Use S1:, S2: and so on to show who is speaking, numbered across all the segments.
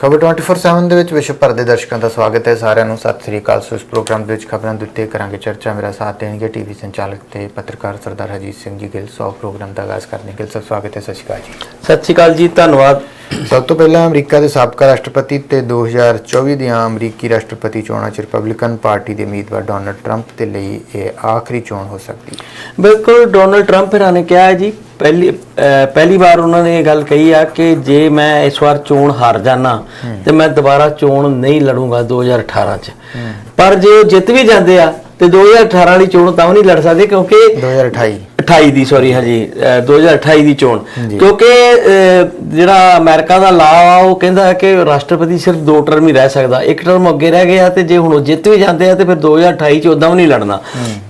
S1: ਖਬਰ 24/7 ਦੇ ਵਿੱਚ ਵਿਸ਼ਵ ਭਰ ਦੇ ਦਰਸ਼ਕਾਂ ਦਾ ਸਵਾਗਤ ਹੈ। ਸਾਰਿਆਂ ਨੂੰ ਸਤਿ ਸ੍ਰੀ ਅਕਾਲ। ਸੋ ਇਸ ਪ੍ਰੋਗਰਾਮ ਦੇ ਵਿੱਚ ਖਬਰਾਂ ਦੇ ਉੱਤੇ ਕਰਾਂਗੇ ਚਰਚਾ। ਮੇਰਾ ਸਾਥ ਦੇਣਗੇ ਟੀਵੀ ਸੰਚਾਲਕ ਤੇ ਪੱਤਰਕਾਰ ਸਰਦਾਰ ਹਜੀਤ ਸਿੰਘ ਜੀ ਗਿੱਲ। ਸੋ ਪ੍ਰੋਗਰਾਮ ਦਾ ਆਗਾਜ਼ ਕਰਨੇ ਗਿੱਲ ਸਭ ਸਵਾਗਤ ਹੈ। ਸਤਿ ਸ਼੍ਰੀ ਅਕਾਲ ਜੀ।
S2: ਸਤਿ ਸ਼੍ਰੀ ਅਕਾਲ ਜੀ। ਧੰਨਵਾਦ।
S1: ਸਭ ਤੋਂ ਪਹਿਲਾਂ ਅਮਰੀਕਾ ਦੇ ਸਾਬਕਾ ਰਾਸ਼ਟਰਪਤੀ ਤੇ 2024 ਦੀਆਂ ਅਮਰੀਕੀ ਰਾਸ਼ਟਰਪਤੀ ਚੋਣਾਂ 'ਚ ਰਿਪਬਲਿਕਨ ਪਾਰਟੀ ਦੇ ਉਮੀਦਵਾਰ ਡੋਨਲਡ ਟਰੰਪ ਦੇ ਲਈ ਇਹ ਆਖਰੀ ਚੋਣ ਹੋ ਸਕਦੀ ਹੈ।
S2: ਬਿਲਕੁਲ ਡੋਨਲਡ ਟਰੰਪ ਇਹਨਾਂ ਨੇ ਕਿਹਾ ਹੈ ਜੀ ਪਹਿਲੀ ਪਹਿਲੀ ਵਾਰ ਉਹਨਾਂ ਨੇ ਇਹ ਗੱਲ ਕਹੀ ਆ ਕਿ ਜੇ ਮੈਂ ਇਸ ਵਾਰ ਚੋਣ ਹਾਰ ਜਾਣਾ ਤੇ ਮੈਂ ਦੁਬਾਰਾ ਚੋਣ ਨਹੀਂ ਲੜੂੰਗਾ 2018 ਚ। ਪਰ ਜੇ ਉਹ ਜਿੱਤ ਵੀ ਜਾਂਦੇ ਆ ਤੇ 2018 ਵਾਲੀ ਚੋਣ ਤਾਂ ਵੀ ਨਹੀਂ ਲੜ ਸਕਦੇ ਕਿਉਂਕਿ
S1: 2028
S2: 28 ਦੀ ਸੌਰੀ ਹਾਂਜੀ ਅਹ 2028 ਦੀ ਚੋਣ। ਕਿਉਂਕਿ ਜਿਹੜਾ ਅਮਰੀਕਾ ਦਾ ਲਾਅ ਆ ਉਹ ਕਹਿੰਦਾ ਹੈ ਕਿ ਰਾਸ਼ਟਰਪਤੀ ਸਿਰਫ ਦੋ ਟਰਮ ਹੀ ਰਹਿ ਸਕਦਾ। ਇੱਕ ਟਰਮ ਅੱਗੇ ਰਹਿ ਗਿਆ ਤੇ ਜੇ ਹੁਣ ਉਹ ਜਿੱਤ ਵੀ ਜਾਂਦੇ ਆ ਤੇ ਫਿਰ 2028 ਚ ਉਦਾਂ ਵੀ ਨਹੀਂ ਲੜਨਾ।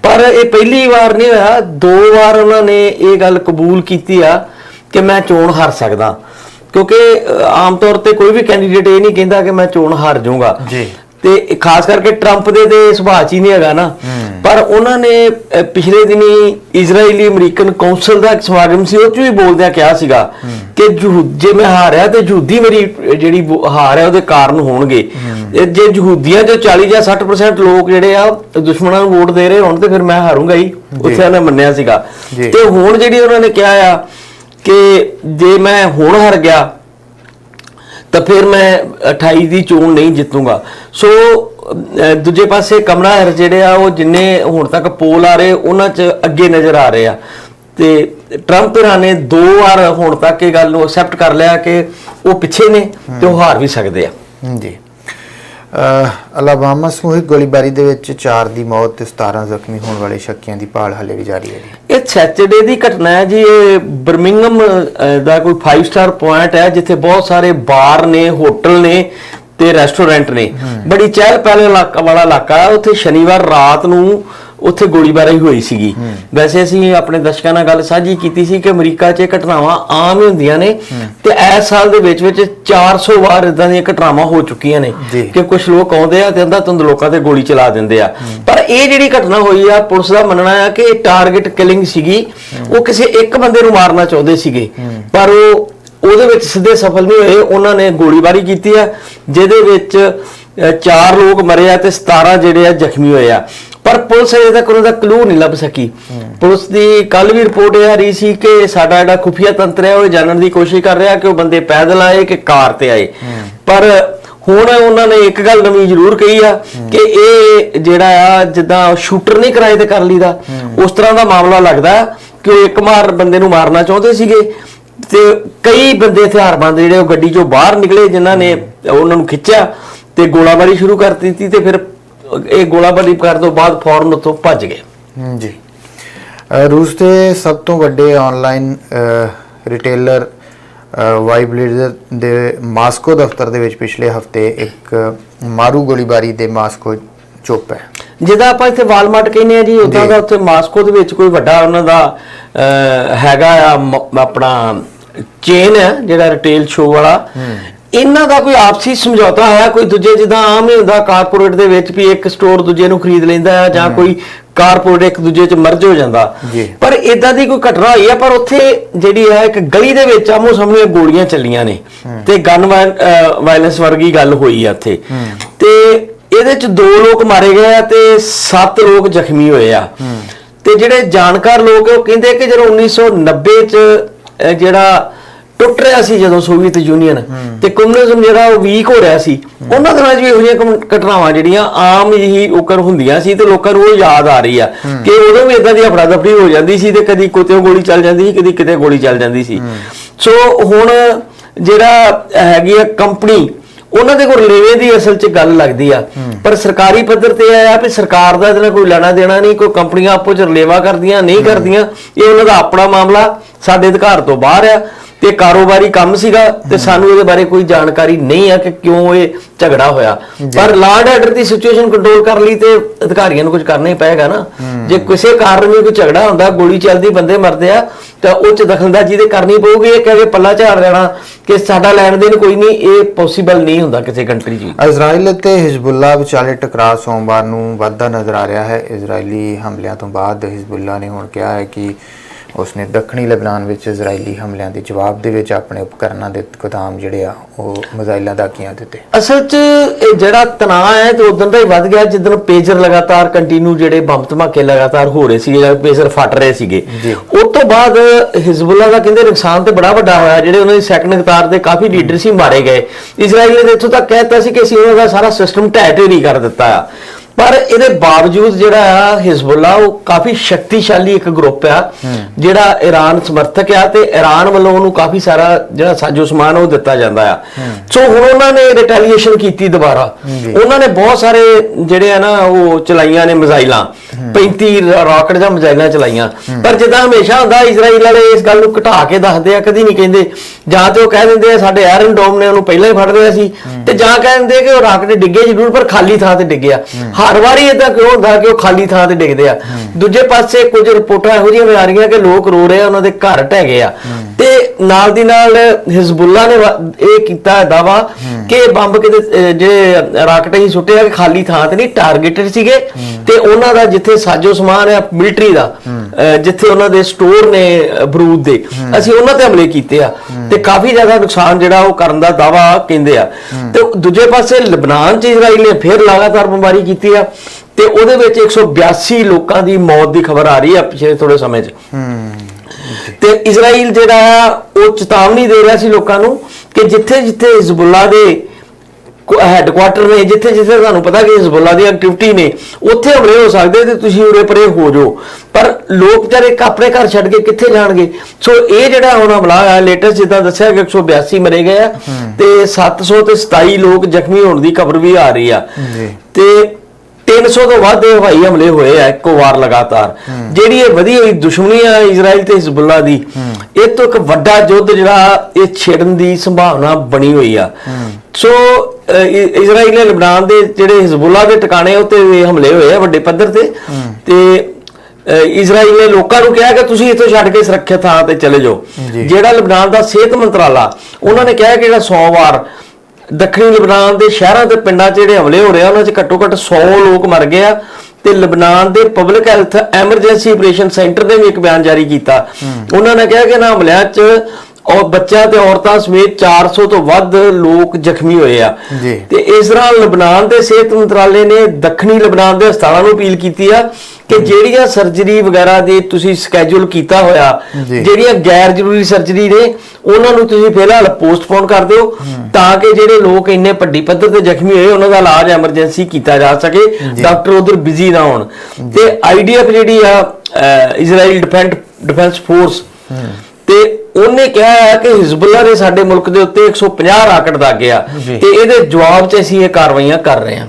S2: ਪਰ ਇਹ ਪਹਿਲੀ ਵਾਰ ਨਹੀਂ ਹੋਇਆ। ਦੋ ਵਾਰ ਉਹਨਾਂ ਨੇ ਇਹ ਗੱਲ ਕਬੂਲ ਕੀਤੀ ਆ ਕਿ ਮੈਂ ਚੋਣ ਹਾਰ ਸਕਦਾ। ਕਿਉਂਕਿ ਆਮ ਤੌਰ ਤੇ ਕੋਈ ਵੀ ਕੈਂਡੀਡੇਟ ਇਹ ਨਹੀਂ ਕਹਿੰਦਾ ਕਿ ਮੈਂ ਚੋਣ ਹਾਰ ਜਾਊਂਗਾ।
S1: ਜੀ।
S2: ਤੇ ਖਾਸ ਕਰਕੇ ਟਰੰਪ ਦੇ ਤੇ ਸੁਭਾਅ 'ਚ ਹੀ ਨਹੀਂ ਹੈਗਾ ਨਾ। ਪਰ ਉਹਨਾਂ ਨੇ ਪਿਛਲੇ ਦਿਨੀ ਇਜ਼ਰਾਈਲੀ ਅਮਰੀਕਨ ਕੌਂਸਲ ਦਾ ਇੱਕ ਸਮਾਗਮ ਸੀ ਉਹ 'ਚ ਵੀ ਬੋਲਦਿਆਂ ਕਿਹਾ ਸੀਗਾ ਕਿ ਜੇ ਮੈਂ ਹਾਰਿਆ ਤੇ ਯਹੂਦੀ ਮੇਰੀ ਜਿਹੜੀ ਹਾਰ ਹੈ ਉਹਦੇ ਕਾਰਨ ਹੋਣਗੇ। ਜੇ ਯਹੂਦੀਆਂ ਚੋਂ 40 ਜਾਂ 60% ਲੋਕ ਜਿਹੜੇ ਆ ਦੁਸ਼ਮਣਾਂ ਨੂੰ ਵੋਟ ਦੇ ਰਹੇ ਹੋਣ ਤੇ ਫਿਰ ਮੈਂ ਹਾਰੂੰਗਾ ਹੀ। ਉੱਥੇ ਉਹਨੇ ਮੰਨਿਆ ਸੀਗਾ।
S1: ਜੀ।
S2: ਤੇ ਹੁਣ ਜਿਹੜੀ ਉਹਨਾਂ ਨੇ ਕਿਹਾ ਆ ਕਿ ਜੇ ਮੈਂ ਹੁਣ ਹਾਰ ਗਿਆ ਤਾਂ ਫਿਰ ਮੈਂ 28 ਦੀ ਚੋਣ ਨਹੀਂ ਜਿੱਤੂਗਾ। ਸੋ ਦੂਜੇ ਪਾਸੇ ਕਮਲਾ ਹੈਰਿਸ ਜਿਹੜੇ ਆ, ਉਹ ਜਿੰਨੇ ਹੁਣ ਤੱਕ ਪੋਲ ਆ ਰਹੇ, ਉਹਨਾਂ 'ਚ ਅੱਗੇ ਨਜ਼ਰ ਆ ਰਹੇ ਆ। ਤੇ ਟਰੰਪ ਨੇ ਦੋ ਵਾਰ ਹੁਣ ਤੱਕ ਇਹ ਗੱਲ ਨੂੰ ਐਕਸੈਪਟ ਕਰ ਲਿਆ ਕਿ ਉਹ ਪਿੱਛੇ ਨੇ ਤੇ ਉਹ ਹਾਰ ਵੀ ਸਕਦੇ ਆ।
S1: ਜੀ। ਅਲਾਬਾਮਾ ਸਮੂਹਿਕ ਗੋਲੀਬਾਰੀ ਦੇ ਵਿੱਚ 4 ਦੀ ਮੌਤ ਤੇ 17 ਜ਼ਖਮੀ ਹੋਣ ਵਾਲੇ ਸ਼ੱਕੀਆਂ ਦੀ ਭਾਲ ਹਲੇ ਵੀ ਜਾਰੀ ਹੈ ਜੀ।
S2: ਇਹ ਸੈਚਰਡੇ ਦੀ ਘਟਨਾ ਹੈ ਜੀ ਇਹ ਬਰਮਿੰਗਮ ਦਾ ਕੋਈ 5 ਸਟਾਰ ਪੁਆਇੰਟ ਹੈ ਜਿੱਥੇ ਬਹੁਤ ਸਾਰੇ ਬਾਰ ਨੇ ਹੋਟਲ ਨੇ ਤੇ ਰੈਸਟੋਰੈਂਟ ਨੇ। ਬੜੀ ਚਹਿਲ ਪਹਿਲ ਇਲਾਕਾ ਵਾਲਾ ਇਲਾਕਾ ਹੈ ਉੱਥੇ ਸ਼ਨੀਵਾਰ ਰਾਤ ਨੂੰ ਉੱਥੇ ਗੋਲੀਬਾਰੀ ਹੋਈ ਸੀਗੀ। ਵੈਸੇ ਅਸੀਂ ਆਪਣੇ ਦਰਸ਼ਕਾਂ ਨਾਲ ਗੱਲ ਸਾਂਝੀ ਕੀਤੀ ਸੀ ਕਿ ਅਮਰੀਕਾ 'ਚ ਇਹ ਘਟਨਾਵਾਂ ਆਮ ਹੀ ਹੁੰਦੀਆਂ ਨੇ ਤੇ ਇਸ ਸਾਲ ਦੇ ਵਿੱਚ ਵਿੱਚ 400 ਵਾਰ ਇਦਾਂ ਦੀਆਂ ਘਟਨਾਵਾਂ ਹੋ ਚੁੱਕੀਆਂ ਨੇ। ਕਿ ਕੁਝ ਲੋਕ ਆਉਂਦੇ ਆ ਤੇ ਅੰਦਾ ਤੁੰਦ ਲੋਕਾਂ ਤੇ ਗੋਲੀ ਚਲਾ ਦਿੰਦੇ ਆ। ਪਰ ਇਹ ਜਿਹੜੀ ਘਟਨਾ ਹੋਈ ਆ ਪੁਲਿਸ ਦਾ ਮੰਨਣਾ ਆ ਕਿ ਇਹ ਟਾਰਗੇਟ ਕਿਲਿੰਗ ਸੀਗੀ। ਉਹ ਕਿਸੇ ਇੱਕ ਬੰਦੇ ਨੂੰ ਮਾਰਨਾ ਚਾਹੁੰਦੇ ਸੀਗੇ। ਪਰ ਉਹ ਉਹਦੇ ਵਿੱਚ ਸਿੱਧੇ ਸਫਲ ਨਹੀਂ ਹੋਏ। ਉਹਨਾਂ ਨੇ ਗੋਲੀਬਾਰੀ ਕੀਤੀ ਆ ਜਿਹਦੇ ਵਿੱਚ ਚਾਰ ਲੋਕ ਮਰੇ ਆ ਤੇ 17 ਜਿਹੜੇ ਆ ਜ਼ਖਮੀ ਹੋਏ ਆ। ਪਰ ਪੁਲਿਸ ਅਜੇ ਤੱਕ ਉਹਨਾਂ ਦਾ ਕਲੂ ਨਹੀਂ ਲੱਭ ਸਕੀ। ਪੁਲਿਸ ਦੀ ਕੱਲ ਵੀ ਰਿਪੋਰਟ ਇਹ ਆ ਰਹੀ ਸੀ ਕਿ ਸਾਡਾ ਜਿਹੜਾ ਖੁਫੀਆ ਤੰਤਰ ਹੈ, ਉਹ ਜਾਣਨ ਦੀ ਕੋਸ਼ਿਸ਼ ਕਰ ਰਿਹਾ ਕਿ ਉਹ ਬੰਦੇ ਪੈਦਲ ਆਏ ਕਿ ਕਾਰ ਤੇ ਆਏ। ਪਰ ਹੁਣ ਉਹਨਾਂ ਨੇ ਇੱਕ ਗੱਲ ਨਵੀਂ ਜ਼ਰੂਰ ਕਹੀ ਆ ਕਿ ਇਹ ਜਿਹੜਾ ਆ, ਜਿੱਦਾਂ ਸ਼ੂਟਰ ਨਹੀਂ ਕਿਰਾਏ ਤੇ ਕਰ ਲਈਦਾ, ਉਸ ਤਰ੍ਹਾਂ ਦਾ ਮਾਮਲਾ ਲੱਗਦਾ ਕਿ ਉਹ ਇੱਕ ਮਾਰ ਬੰਦੇ ਨੂੰ ਮਾਰਨਾ ਚਾਹੁੰਦੇ ਸੀਗੇ ਤੇ ਕਈ ਬੰਦੇ ਹਥਿਆਰਬੰਦ ਜਿਹੜੇ ਉਹ ਗੱਡੀ ਚੋਂ ਬਾਹਰ ਨਿਕਲੇ ਜਿਨ੍ਹਾਂ ਨੇ ਉਹਨਾਂ ਨੂੰ ਖਿੱਚਿਆ ਤੇ ਗੋਲਾਬਾਰੀ ਸ਼ੁਰੂ ਕਰ ਦਿੱਤੀ ਤੇ ਫਿਰ ਇਹ ਗੋਲਾਬਾਰੀ ਕਰਨ ਤੋਂ ਬਾਅਦ ਫੌਰਨ ਉੱਥੋਂ ਭੱਜ ਗਏ।
S1: ਜੀ। ਰੂਸ ਦੇ ਸਭ ਤੋਂ ਵੱਡੇ ਆਨਲਾਈਨ ਰਿਟੇਲਰ ਵਾਈਬਲਿਡਰ ਦੇ ਮਾਸਕੋ ਦਫ਼ਤਰ ਦੇ ਵਿੱਚ ਪਿਛਲੇ ਹਫ਼ਤੇ ਇੱਕ ਮਾਰੂ ਗੋਲੀਬਾਰੀ ਦੇ ਮਾਸਕੋ ਚੁੱਪ ਹੈ।
S2: ਜਿਹਦਾ ਆਪਾਂ ਇੱਥੇ ਵਾਲਮਾਰਟ ਕਹਿੰਦੇ ਆ ਜੀ ਉਦਾਂ ਦਾ ਉੱਥੇ ਮਾਸਕੋ ਦੇ ਵਿੱਚ ਕੋਈ ਵੱਡਾ ਉਹਨਾਂ ਦਾ ਹੈਗਾ ਆ ਆਪਣਾ ਚੇਨ ਹੈ ਜਿਹੜਾ ਰਿਟੇਲ ਸ਼ੋ ਵਾਲਾ। ਇਹਨਾਂ ਦਾ ਕੋਈ ਆਪਸੀ ਸਮਝੌਤਾ ਹੋਇਆ ਕੋਈ ਦੂਜੇ ਜਿੱਦਾਂ ਆਮ ਹੀ ਹੁੰਦਾ ਕਾਰਪੋਰੇਟ ਦੇ ਵਿੱਚ ਵੀ ਇੱਕ ਸਟੋਰ ਦੂਜੇ ਨੂੰ ਖਰੀਦ ਲੈਂਦਾ ਹੈ ਜਾਂ ਕੋਈ ਕਾਰਪੋਰੇਟ ਇੱਕ ਦੂਜੇ 'ਚ ਮਰਜ ਹੋ ਜਾਂਦਾ। ਪਰ ਇਦਾਂ ਦੀ ਕੋਈ ਘਟਨਾ ਹੋਈ ਹੈ ਪਰ ਉੱਥੇ ਜਿਹੜੀ ਹੈ ਇੱਕ ਗਲੀ ਦੇ ਵਿੱਚ ਆਮੋ ਸਾਹਮਣੇ ਗੋਲੀਆਂ ਚੱਲੀਆਂ ਨੇ ਤੇ ਗਨ ਵਾਇਲੈਂਸ ਵਰਗੀ ਗੱਲ ਹੋਈ ਆ ਉੱਥੇ ਤੇ ਇਹਦੇ ਚ ਦੋ ਲੋਕ ਮਾਰੇ ਗਏ ਆ ਤੇ ਸੱਤ ਲੋਕ ਜ਼ਖਮੀ ਹੋਏ ਆ। ਤੇ ਜਿਹੜੇ ਜਾਣਕਾਰ ਲੋਕ ਉਹ ਕਹਿੰਦੇ ਕਿ ਜਦੋਂ 1990 ਚ ਜਿਹੜਾ ਟੁੱਟ ਰਿਹਾ ਸੀ ਜਦੋਂ ਸੋਵੀਅਤ ਯੂਨੀਅਨ ਤੇ ਕਮਿਊਨਿਜ਼ਮ ਜਿਹੜਾ ਉਹ ਵੀਕ ਹੋ ਰਿਹਾ ਸੀ ਉਹਨਾਂ ਦਿਨਾਂ 'ਚ ਵੀ ਇਹੋ ਜਿਹੀਆਂ ਘਟਨਾਵਾਂ ਜਿਹੜੀਆਂ ਆਮ ਹੀ ਉਕਰ ਹੁੰਦੀਆਂ ਸੀ ਤੇ ਲੋਕਾਂ ਨੂੰ ਉਹ ਯਾਦ ਆ ਰਹੀ ਆ ਕਿ ਉਦੋਂ ਵੀ ਇਦਾਂ ਦੀ ਹਫੜਾ ਦਫੜੀ ਹੋ ਜਾਂਦੀ ਸੀ ਤੇ ਕਦੀ ਕਿਤੇ ਗੋਲੀ ਚੱਲ ਜਾਂਦੀ ਸੀ ਕਦੀ ਕਿਤੇ ਗੋਲੀ ਚੱਲ ਜਾਂਦੀ ਸੀ। ਸੋ ਹੁਣ ਜਿਹੜਾ ਹੈਗੀ ਆ ਕੰਪਨੀ ਉਹਨਾਂ ਦੇ ਕੋਲ ਲੇਵੇ ਦੀ ਅਸਲ 'ਚ ਗੱਲ ਲੱਗਦੀ ਆ। ਪਰ ਸਰਕਾਰੀ ਪੱਧਰ ਤੇ ਆ ਵੀ ਸਰਕਾਰ ਦਾ ਇਹਦੇ ਨਾਲ ਕੋਈ ਲੈਣਾ ਦੇਣਾ ਨਹੀਂ ਕੋਈ ਕੰਪਨੀਆਂ ਆਪੋ ਚ ਲੇਵਾ ਕਰਦੀਆਂ ਨਹੀਂ ਕਰਦੀਆਂ ਇਹ ਉਹਨਾਂ ਦਾ ਆਪਣਾ ਮਾਮਲਾ ਸਾਡੇ ਅਧਿਕਾਰ ਤੋਂ ਬਾਹਰ ਆ। ਤੇ ਕਾਰੋਬਾਰੀ ਕੰਮ ਸੀਗਾ ਤੇ ਸਾਨੂੰ ਇਹਦੇ ਬਾਰੇ ਕੋਈ ਜਾਣਕਾਰੀ ਨਹੀਂ ਆ ਕਿ ਕਿਉਂ ਇਹ ਝਗੜਾ ਹੋਇਆ। ਪਰ ਲਾਰਡ ਆਰਡਰ ਦੀ ਸਿਚੁਏਸ਼ਨ ਕੰਟਰੋਲ ਕਰ ਲਈ ਤੇ ਅਧਿਕਾਰੀਆਂ ਨੂੰ ਕੁਝ ਕਰਨਾ ਹੀ ਪਏਗਾ ਨਾ। ਜੇ ਕਿਸੇ ਕਾਰਨ ਵੀ ਕੋਈ ਝਗੜਾ ਹੁੰਦਾ ਗੋਲੀ ਚੱਲਦੀ ਬੰਦੇ ਮਰਦੇ ਆ ਤਾਂ ਉਹ ਚ ਦਖਲਅੰਦਾਜ਼ੀ ਤੇ ਕਰਨੀ ਪਊਗੀ। ਇਹ ਕਹੇ ਪੱਲਾ ਝਾੜ ਲੈਣਾ ਕਿ ਸਾਡਾ ਲੈਣ ਦੇਣ ਕੋਈ ਨਹੀਂ ਇਹ ਪੋਸੀਬਲ ਨਹੀਂ ਹੁੰਦਾ ਕਿਸੇ ਕੰਟਰੀ 'ਚ ਵੀ।
S1: ਇਜ਼ਰਾਈਲ ਅਤੇ ਹਿਜ਼ਬੁੱਲਾ ਵਿਚਾਲੇ ਟਕਰਾਅ ਸੋਮਵਾਰ ਨੂੰ ਵੱਧਦਾ ਨਜ਼ਰ ਆ ਰਿਹਾ ਹੈ। ਇਜ਼ਰਾਈਲੀ ਹਮਲਿਆਂ ਤੋਂ ਬਾਅਦ ਹਿਜ਼ਬੁੱਲਾ ਨੇ ਹੁਣ ਕਿਹਾ ਹੈ ਕਿ ਉਸਨੇ ਦੱਖਣੀ ਲੈਬਨਾਨ ਵਿੱਚ ਇਜ਼ਰਾਈਲੀ ਹਮਲਿਆਂ ਦੇ ਜਵਾਬ ਦੇ ਵਿੱਚ ਆਪਣੇ ਉਪਕਰਨਾਂ ਦੇ ਗੋਦਾਮ ਜਿਹੜੇ ਆ ਉਹ ਮਿਜ਼ਾਈਲਾਂ ਦਾ ਕੀਆਂ ਦਿੱਤੇ।
S2: ਅਸਲ 'ਚ ਇਹ ਜਿਹੜਾ ਤਣਾਅ ਹੈ ਤੇ ਉਦੋਂ ਦਾ ਹੀ ਵੱਧ ਗਿਆ। ਜਿੱਦਣ ਪੇਜਰ ਲਗਾਤਾਰ ਕੰਟੀਨਿਊ ਜਿਹੜੇ ਬੰਬ ਧਮਾਕੇ ਲਗਾਤਾਰ ਹੋ ਰਹੇ ਸੀਗੇ ਜਾਂ ਪੇਜਰ ਫਟ ਰਹੇ ਸੀਗੇ। ਉਸ ਤੋਂ ਬਾਅਦ ਹਿਜ਼ਬੁੱਲਾ ਦਾ ਕਹਿੰਦੇ ਨੁਕਸਾਨ ਤੇ ਬੜਾ ਵੱਡਾ ਹੋਇਆ ਜਿਹੜੇ ਉਹਨਾਂ ਦੀ ਸੈਕੰਡ ਕਤਾਰ ਦੇ ਕਾਫੀ ਲੀਡਰ ਸੀ ਮਾਰੇ ਗਏ। ਇਜ਼ਰਾਈਲ ਨੇ ਇੱਥੋਂ ਤੱਕ ਕਹਿਤਾ ਸੀ ਕਿ ਅਸੀਂ ਉਹਨਾਂ ਦਾ ਸਾਰਾ ਸਿਸਟਮ ਢਹਿ ਢੇਰੀ ਕਰ ਦਿੱਤਾ ਆ। ਪਰ ਇਹਦੇ ਬਾਵਜੂਦ ਜਿਹੜਾ ਆ ਹਿਜ਼ਬੁੱਲਾ ਉਹ ਕਾਫੀ ਸ਼ਕਤੀਸ਼ਾਲੀ ਇੱਕ ਗਰੁੱਪ ਆ ਜਿਹੜਾ ਈਰਾਨ ਸਮਰਥਕ ਆ ਤੇ ਈਰਾਨ ਵੱਲੋਂ ਉਹਨੂੰ ਕਾਫੀ ਸਾਰਾ ਜਿਹੜਾ ਸਾਜੋ ਸਮਾਨ ਉਹ ਦਿੱਤਾ ਜਾਂਦਾ ਆ। ਸੋ ਹੁਣ ਉਹਨਾਂ ਨੇ ਰਿਟੈਲੀਏਸ਼ਨ ਕੀਤੀ ਦੁਬਾਰਾ। ਉਹਨਾਂ ਨੇ ਬਹੁਤ ਸਾਰੇ ਜਿਹੜੇ ਆ ਨਾ ਉਹ ਚਲਾਈਆਂ ਨੇ ਮਿਜ਼ਾਈਲਾਂ। 35 ਰਾਕਟ ਜਾਂ ਮਿਜ਼ਾਈਲਾਂ ਚਲਾਈਆਂ। ਪਰ ਜਿੱਦਾਂ ਹਮੇਸ਼ਾ ਹੁੰਦਾ ਇਜ਼ਰਾਈਲ ਵਾਲੇ ਇਸ ਗੱਲ ਨੂੰ ਘਟਾ ਕੇ ਦੱਸਦੇ ਆ ਕਦੀ ਨਹੀਂ ਕਹਿੰਦੇ। ਜਾਂ ਤੇ ਉਹ ਕਹਿ ਦਿੰਦੇ ਆ ਸਾਡੇ ਆਇਰਨ ਡੋਮ ਨੇ ਉਹਨੂੰ ਪਹਿਲਾਂ ਹੀ ਫੜ ਲਿਆ ਸੀ। ਤੇ ਜਾਂ ਕਹਿ ਦਿੰਦੇ ਕਿ ਉਹ ਰਾਕਟ ਡਿੱਗੇ ਜ਼ਰੂਰ ਪਰ ਖਾਲੀ ਥਾਂ ਤੇ ਡਿੱਗਿਆ ਹਰ ਵਾਰੀ ਇਦਾਂ ਕਿਉਂ ਹੁੰਦਾ ਕਿ ਉਹ ਖਾਲੀ ਥਾਂ ਤੇ ਡਿੱਗਦੇ ਆ। ਦੂਜੇ ਪਾਸੇ ਕੁਝ ਰਿਪੋਰਟਾਂ ਇਹੋ ਜਿਹੀਆਂ ਵੀ ਆ ਰਹੀਆਂ ਕਿ ਲੋਕ ਰੋ ਰਹੇ ਆ ਉਹਨਾਂ ਦੇ ਘਰ ਢਹਿ ਗਏ ਆ। ਤੇ ਨਾਲ ਦੀ ਨਾਲ ਹਿਜ਼ਬੁੱਲਾ ਨੇ ਇਹ ਕੀਤਾ ਦਾਵਾ ਕਿ ਬੰਬ ਕਿਤੇ ਅਹ, ਰਾਕਟ ਹੀ ਸੁੱਟੇ ਆ ਕਿ ਖਾਲੀ ਥਾਂ ਤੇ ਨਹੀਂ ਟਾਰਗੇਟਡ ਸੀਗੇ। ਤੇ ਉਹਨਾਂ ਦਾ ਜਿੱਥੇ ਸਾਜੋ ਸਮਾਨ ਹੈ ਮਿਲਟਰੀ ਦਾ ਜਿੱਥੇ ਉਹਨਾਂ ਦੇ ਸਟੋਰ ਨੇ ਬਰੂਦ ਦੇ ਅਸੀਂ ਉਹਨਾਂ ਤੇ ਹਮਲੇ ਕੀਤੇ ਆ। ਤੇ ਕਾਫੀ ਜ਼ਿਆਦਾ ਨੁਕਸਾਨ ਜਿਹੜਾ ਉਹ ਕਰਨ ਦਾ ਦਾਵਾ ਕਹਿੰਦੇ ਆ। ਤੇ ਦੂਜੇ ਪਾਸੇ ਲਬਨਾਨ ਚ ਇਜ਼ਰਾਈਲ ਨੇ ਫਿਰ ਲਗਾਤਾਰ ਬੰਬਾਰੀ ਕੀਤੀ ਆ। ਤੇ ਉਹਦੇ ਵਿੱਚ 182 ਲੋਕਾਂ ਦੀ ਮੌਤ ਦੀ ਖਬਰ ਆ ਰਹੀ ਆ ਪਿਛਲੇ ਥੋੜੇ ਸਮੇਂ 'ਚ। ਤੇ ਇਜ਼ਰਾਈਲ ਜਿਹੜਾ ਆ ਉਹ ਚੇਤਾਵਨੀ ਦੇ ਰਿਹਾ ਸੀ ਲੋਕਾਂ ਨੂੰ ਕਿ ਜਿੱਥੇ ਜਿੱਥੇ ਹਿਜ਼ਬੁੱਲਾ ਦੇ ਹੈੱਡਕੁਆਟਰ ਨੇ ਜਿੱਥੇ ਜਿੱਥੇ ਤੁਹਾਨੂੰ ਪਤਾ ਕਿ ਹਿਜ਼ਬੁੱਲਾ ਦੀ ਐਕਟੀਵਿਟੀ ਨੇ ਉੱਥੇ ਹਮਲੇ ਹੋ ਸਕਦੇ ਤੇ ਤੁਸੀਂ ਉਰੇ ਪਰੇ ਹੋ ਜਾਓ। ਪਰ ਲੋਕ ਵਿਚਾਰੇ ਆਪਣੇ ਘਰ ਛੱਡ ਕੇ ਕਿੱਥੇ ਜਾਣਗੇ? ਸੋ ਇਹ ਜਿਹੜਾ ਹੁਣ ਹਮਲਾ ਹੈ ਲੇਟੈਸਟ ਜਿੱਦਾਂ ਦੱਸਿਆ ਕਿ 182 ਮਰੇ ਗਏ ਆ ਤੇ 700 ਤੇ 27 ਲੋਕ ਜ਼ਖਮੀ ਹੋਣ ਦੀ ਖਬਰ ਵੀ ਆ ਰਹੀ ਆ। ਤੇ 300 ਤੋਂ ਵੱਧ ਹਵਾਈ ਹਮਲੇ ਹੋਏ ਆ ਇੱਕੋ ਵਾਰ ਲਗਾਤਾਰ। ਜਿਹੜੀ ਇਹ ਵਧੀ ਹੋਈ ਦੁਸ਼ਮਣੀ ਆ ਇਜ਼ਰਾਈਲ ਤੇ ਹਿਜ਼ਬੁੱਲਾ ਦੀ ਇਹ ਤੋਂ ਇੱਕ ਵੱਡਾ ਯੁੱਧ ਜਿਹੜਾ ਇਹ ਛੇੜਨ ਦੀ ਸੰਭਾਵਨਾ ਬਣੀ ਹੋਈ ਆ। ਸੋ ਇਜ਼ਰਾਈਲ ਨੇ ਲਬਨਾਨ ਦੇ ਜਿਹੜੇ ਹਿਜ਼ਬੁੱਲਾ ਦੇ ਟਿਕਾਣੇ ਉੱਤੇ ਇਹ ਹਮਲੇ ਹੋਏ ਆ ਵੱਡੇ ਪੱਧਰ ਤੇ। ਤੇ ਇਜ਼ਰਾਈਲ ਨੇ ਲੋਕਾਂ ਨੂੰ ਕਿਹਾ ਕਿ ਤੁਸੀਂ ਇੱਥੋਂ ਛੱਡ ਕੇ ਸੁਰੱਖਿਅਤ ਥਾਂ ਤੇ ਚਲੇ ਜਾਓ। ਜਿਹੜਾ ਲਬਨਾਨ ਦਾ ਸਿਹਤ ਮੰਤਰਾਲਾ ਉਹਨਾਂ ਨੇ ਕਿਹਾ ਕਿ ਜਿਹੜਾ ਸੋਮਵਾਰ ਦੱਖਣੀ ਲਬਨਾਨ ਦੇ ਸ਼ਹਿਰਾਂ ਤੇ ਪਿੰਡਾਂ 'ਚ ਜਿਹੜੇ ਹਮਲੇ ਹੋ ਰਹੇ ਆ ਉਹਨਾਂ 'ਚ ਘੱਟੋ ਘੱਟ 100 ਲੋਕ ਮਰ ਗਏ ਆ ਤੇ ਲਬਨਾਨ ਦੇ public health emergency operation centre ਨੇ ਵੀ ਇੱਕ ਬਿਆਨ ਜਾਰੀ ਕੀਤਾ। ਉਹਨਾਂ ਨੇ ਕਿਹਾ ਕਿ ਇਹਨਾਂ ਹਮਲਿਆਂ 'ਚ ਔਰ ਬੱਚਿਆਂ ਤੇ ਔਰਤਾਂ ਸਮੇਤ 400 ਤੋਂ ਵੱਧ ਲੋਕ ਜ਼ਖਮੀ ਹੋਏ ਆ।
S1: ਜੀ।
S2: ਤੇ ਇਸ ਤਰ੍ਹਾਂ ਲਬਨਾਨ ਦੇ ਸਿਹਤ ਮੰਤਰਾਲੇ ਨੇ ਦੱਖਣੀ ਲਬਨਾਨ ਦੇ ਹਸਪਤਾਲਾਂ ਨੂੰ ਅਪੀਲ ਕੀਤੀ ਆ ਕਿ ਜਿਹੜੀਆਂ ਸਰਜਰੀ ਵਗੈਰਾ ਦੇ ਤੁਸੀਂ ਸਕੇਜੂਲ ਕੀਤਾ ਹੋਇਆ। ਜਿਹੜੀਆਂ ਗੈਰ ਜ਼ਰੂਰੀ ਸਰਜਰੀ ਨੇ ਉਹਨਾਂ ਨੂੰ ਤੁਸੀਂ ਫਿਲਹਾਲ ਪੋਸਟਪੋਨ ਕਰ ਦਿਓ ਤਾਂ ਕਿ ਜਿਹੜੇ ਲੋਕ ਇੰਨੇ ਵੱਡੀ ਪੱਧਰ ਤੇ ਜ਼ਖਮੀ ਹੋਏ ਉਹਨਾਂ ਦਾ ਇਲਾਜ ਐਮਰਜੈਂਸੀ ਕੀਤਾ ਜਾ ਸਕੇ। ਡਾਕਟਰ ਉਧਰ ਬਿਜ਼ੀ ਨਾ ਹੋਣ। ਤੇ ਆਈਡੀਐਫ ਜਿਹੜੀ ਆ ਇਜ਼ਰਾਈਲ ਡਿਫੈਂਸ ਡਿਫੈਂਸ ਫੋਰਸ ਤੇ ਉਹਨੇ ਕਿਹਾ ਹੈ ਕਿ ਹਿਜ਼ਬੁੱਲਾ ਨੇ ਸਾਡੇ ਮੁਲਕ ਦੇ ਉੱਤੇ 150 ਰਾਕਟ ਦਾਗਿਆ। ਤੇ ਇਹਦੇ ਜਵਾਬ 'ਚ ਅਸੀਂ ਇਹ ਕਾਰਵਾਈਆਂ ਕਰ ਰਹੇ ਹਾਂ।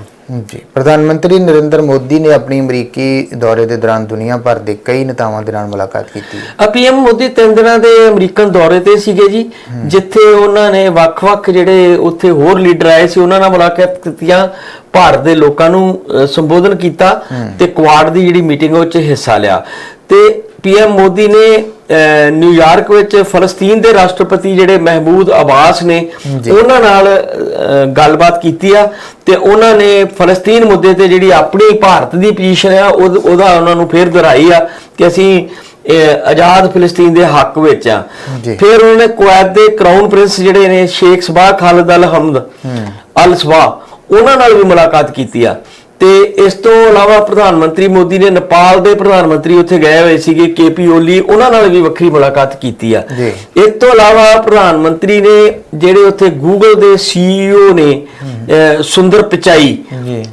S1: ਜੀ। ਪ੍ਰਧਾਨ ਮੰਤਰੀ ਨਰਿੰਦਰ ਮੋਦੀ ਨੇ ਆਪਣੀ ਅਮਰੀਕੀ ਦੌਰੇ ਦੇ ਦੌਰਾਨ ਦੁਨੀਆ ਭਰ ਦੇ ਕਈ ਨੇਤਾਵਾਂ ਦੇ ਨਾਲ ਮੁਲਾਕਾਤ ਕੀਤੀ। ਹੈ
S2: ਪੀਐਮ ਮੋਦੀ ਤਿੰਨ ਦਿਨਾਂ ਦੇ ਅਮਰੀਕਨ ਦੌਰੇ ਤੇ ਸੀਗੇ ਜੀ ਜਿੱਥੇ ਉਹਨਾਂ ਨੇ ਵੱਖ-ਵੱਖ ਜਿਹੜੇ ਉੱਥੇ ਹੋਰ ਲੀਡਰ ਆਏ ਸੀ ਉਹਨਾਂ ਨਾਲ ਮੁਲਾਕਾਤ ਕੀਤੀਆਂ ਭਾਰਤ ਦੇ ਲੋਕਾਂ ਨੂੰ ਸੰਬੋਧਨ ਕੀਤਾ ਤੇ ਕੁਆਡ ਦੀ ਜਿਹੜੀ ਮੀਟਿੰਗ ਉਹ 'ਚ ਹਿੱਸਾ ਲਿਆ। ਤੇ ਪੀਐਮ ਮੋਦੀ ਨੇ ਨਿਊਯਾਰਕ ਵਿੱਚ ਫਲਸਤੀਨ ਦੇ ਰਾਸ਼ਟਰਪਤੀ ਜਿਹੜੇ ਮਹਿਮੂਦ ਅਬਾਸ ਨੇ ਉਹਨਾਂ ਨਾਲ ਗੱਲਬਾਤ ਕੀਤੀ ਆ ਤੇ ਉਹਨਾਂ ਨੇ ਫਲਸਤੀਨ ਮੁੱਦੇ ਤੇ ਜਿਹੜੀ ਆਪਣੀ ਭਾਰਤ ਦੀ ਪੋਜੀਸ਼ਨ ਆ ਉਹ- ਉਹਦਾ ਉਹਨਾਂ ਨੂੰ ਫੇਰ ਦੁਹਰਾਈ ਆ ਕਿ ਅਸੀਂ ਆਜ਼ਾਦ ਫਿਲਸਤੀਨ ਦੇ ਹੱਕ ਵਿੱਚ ਆ। ਫਿਰ ਉਹਨਾਂ ਨੇ ਕੁਵੈਤ ਦੇ ਕਰਾਊਨ ਪ੍ਰਿੰਸ ਜਿਹੜੇ ਨੇ ਸ਼ੇਖ ਸਬਾਹ ਖਾਲਦ ਅਲ ਹਮਦ ਅਲ ਸਬਾਹ ਉਹਨਾਂ ਨਾਲ ਵੀ ਮੁਲਾਕਾਤ ਕੀਤੀ ਆ। ਤੇ ਇਸ ਤੋਂ ਇਲਾਵਾ ਪ੍ਰਧਾਨ ਮੰਤਰੀ ਮੋਦੀ ਨੇ ਨੇਪਾਲ ਦੇ ਪ੍ਰਧਾਨ ਮੰਤਰੀ ਉੱਥੇ ਗਏ ਹੋਏ ਸੀਗੇ ਕੇਪੀ ਓਲੀ ਉਹਨਾਂ ਨਾਲ ਵੀ ਵੱਖਰੀ ਮੁਲਾਕਾਤ ਕੀਤੀ ਆ। ਇਸ ਤੋਂ ਇਲਾਵਾ ਪ੍ਰਧਾਨ ਮੰਤਰੀ ਨੇ ਜਿਹੜੇ ਉੱਥੇ ਗੂਗਲ ਦੇ ਸੀਈਓ ਨੇ ਅਹ, ਸੁੰਦਰ ਪਿਚਾਈ।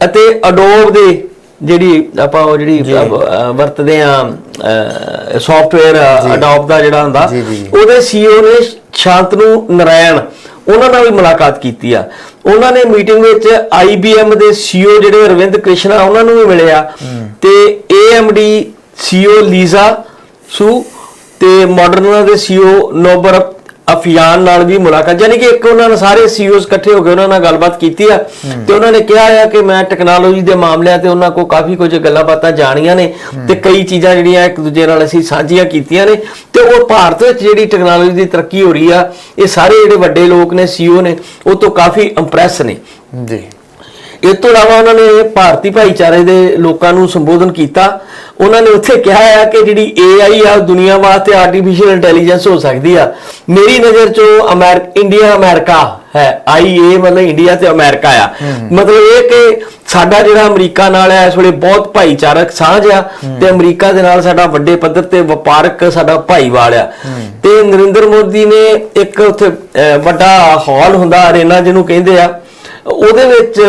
S2: ਅਤੇ ਅਡੋਬ ਦੇ ਜਿਹੜੀ ਆਪਾਂ ਉਹ ਜਿਹੜੀ ਵਰਤਦੇ ਆ ਸੌਫਟਵੇਅਰ ਅਡੋਬ ਦਾ ਜਿਹੜਾ ਹੁੰਦਾ। ਉਹਦੇ ਸੀਈਓ ਨੇ ਸ਼ਾਂਤਨੂ ਨਰਾਇਣ ਉਹਨਾਂ ਨਾਲ ਵੀ ਮੁਲਾਕਾਤ ਕੀਤੀ ਆ। ਉਹਨਾਂ ਨੇ ਮੀਟਿੰਗ ਵਿੱਚ IBM ਦੇ ਸੀਈਓ ਜਿਹੜੇ ਅਰਵਿੰਦ ਕ੍ਰਿਸ਼ਨਾ ਉਹਨਾਂ ਨੂੰ ਵੀ ਮਿਲਿਆ। ਤੇ AMD ਸੀਈਓ ਲੀਜ਼ਾ ਸੂ ਤੇ ਮਾਡਰਨਾ ਦੇ ਸੀਈਓ ਨੋਬਰ ਅਫਿਆਨ ਨਾਲ ਵੀ ਮੁਲਾਕਾਤ ਯਾਨੀ ਕਿ ਇੱਕ ਉਹਨਾਂ ਨੇ ਸਾਰੇ ਸੀਈਓਜ਼ ਇਕੱਠੇ ਹੋ ਕੇ ਉਹਨਾਂ ਨਾਲ ਗੱਲਬਾਤ ਕੀਤੀ ਆ ਤੇ ਉਹਨਾਂ ਨੇ ਕਿਹਾ ਆ ਕਿ ਮੈਂ ਟੈਕਨੋਲੋਜੀ ਦੇ ਮਾਮਲਿਆਂ ਤੇ ਉਹਨਾਂ ਕੋ ਕਾਫੀ ਕੁਝ ਗੱਲਾਂ ਬਾਤਾਂ ਜਾਣੀਆਂ ਨੇ ਤੇ ਕਈ ਚੀਜ਼ਾਂ ਜਿਹੜੀਆਂ ਇੱਕ ਦੂਜੇ ਨਾਲ ਅਸੀਂ ਸਾਂਝੀਆਂ ਕੀਤੀਆਂ ਨੇ ਤੇ ਉਹ ਭਾਰਤ ਵਿੱਚ ਜਿਹੜੀ ਟੈਕਨੋਲੋਜੀ ਦੀ ਤਰੱਕੀ ਹੋ ਰਹੀ ਆ ਇਹ ਸਾਰੇ ਜਿਹੜੇ ਵੱਡੇ ਲੋਕ ਨੇ ਸੀਈਓ ਨੇ ਉਹ ਤੋਂ ਕਾਫੀ ਇੰਪ੍ਰੈਸ ਨੇ।
S1: ਜੀ।
S2: ਇਸ ਤੋਂ ਇਲਾਵਾ ਉਹਨਾਂ ਨੇ ਭਾਰਤੀ ਭਾਈਚਾਰੇ ਦੇ ਲੋਕਾਂ ਨੂੰ ਸੰਬੋਧਨ ਕੀਤਾ ਉਹਨਾਂ ਨੇ ਉੱਥੇ ਕਿਹਾ ਆ ਕਿ ਜਿਹੜੀ AI ਆ ਦੁਨੀਆ ਵਾਸਤੇ ਆਰਟੀਫੀਸ਼ੀਅਲ ਇੰਟੈਲੀਜੈਂਸ ਹੋ ਸਕਦੀ ਆ। ਮੇਰੀ ਨਜ਼ਰ 'ਚੋਂ ਅਮਰੀਕਾ ਇੰਡੀਆ ਅਮਰੀਕਾ ਹੈ। ਆਈਏ ਮਤਲਬ ਇੰਡੀਆ ਤੇ ਅਮਰੀਕਾ ਆ। ਮਤਲਬ ਇਹ ਕਿ ਸਾਡਾ ਜਿਹੜਾ ਅਮਰੀਕਾ ਨਾਲ ਹੈ ਇਸ ਵੇਲੇ ਬਹੁਤ ਭਾਈਚਾਰਕ ਸਾਂਝ ਆ ਤੇ ਅਮਰੀਕਾ ਦੇ ਨਾਲ ਸਾਡਾ ਵੱਡੇ ਪੱਧਰ ਤੇ ਵਪਾਰਕ ਸਾਡਾ ਭਾਈਵਾਲ ਆ। ਤੇ ਨਰਿੰਦਰ ਮੋਦੀ ਨੇ ਇੱਕ ਉੱਥੇ ਵੱਡਾ ਹਾਲ ਹੁੰਦਾ ਅਰੇਨਾ ਜਿਹਨੂੰ ਕਹਿੰਦੇ ਆ ਉਹਦੇ ਵਿੱਚ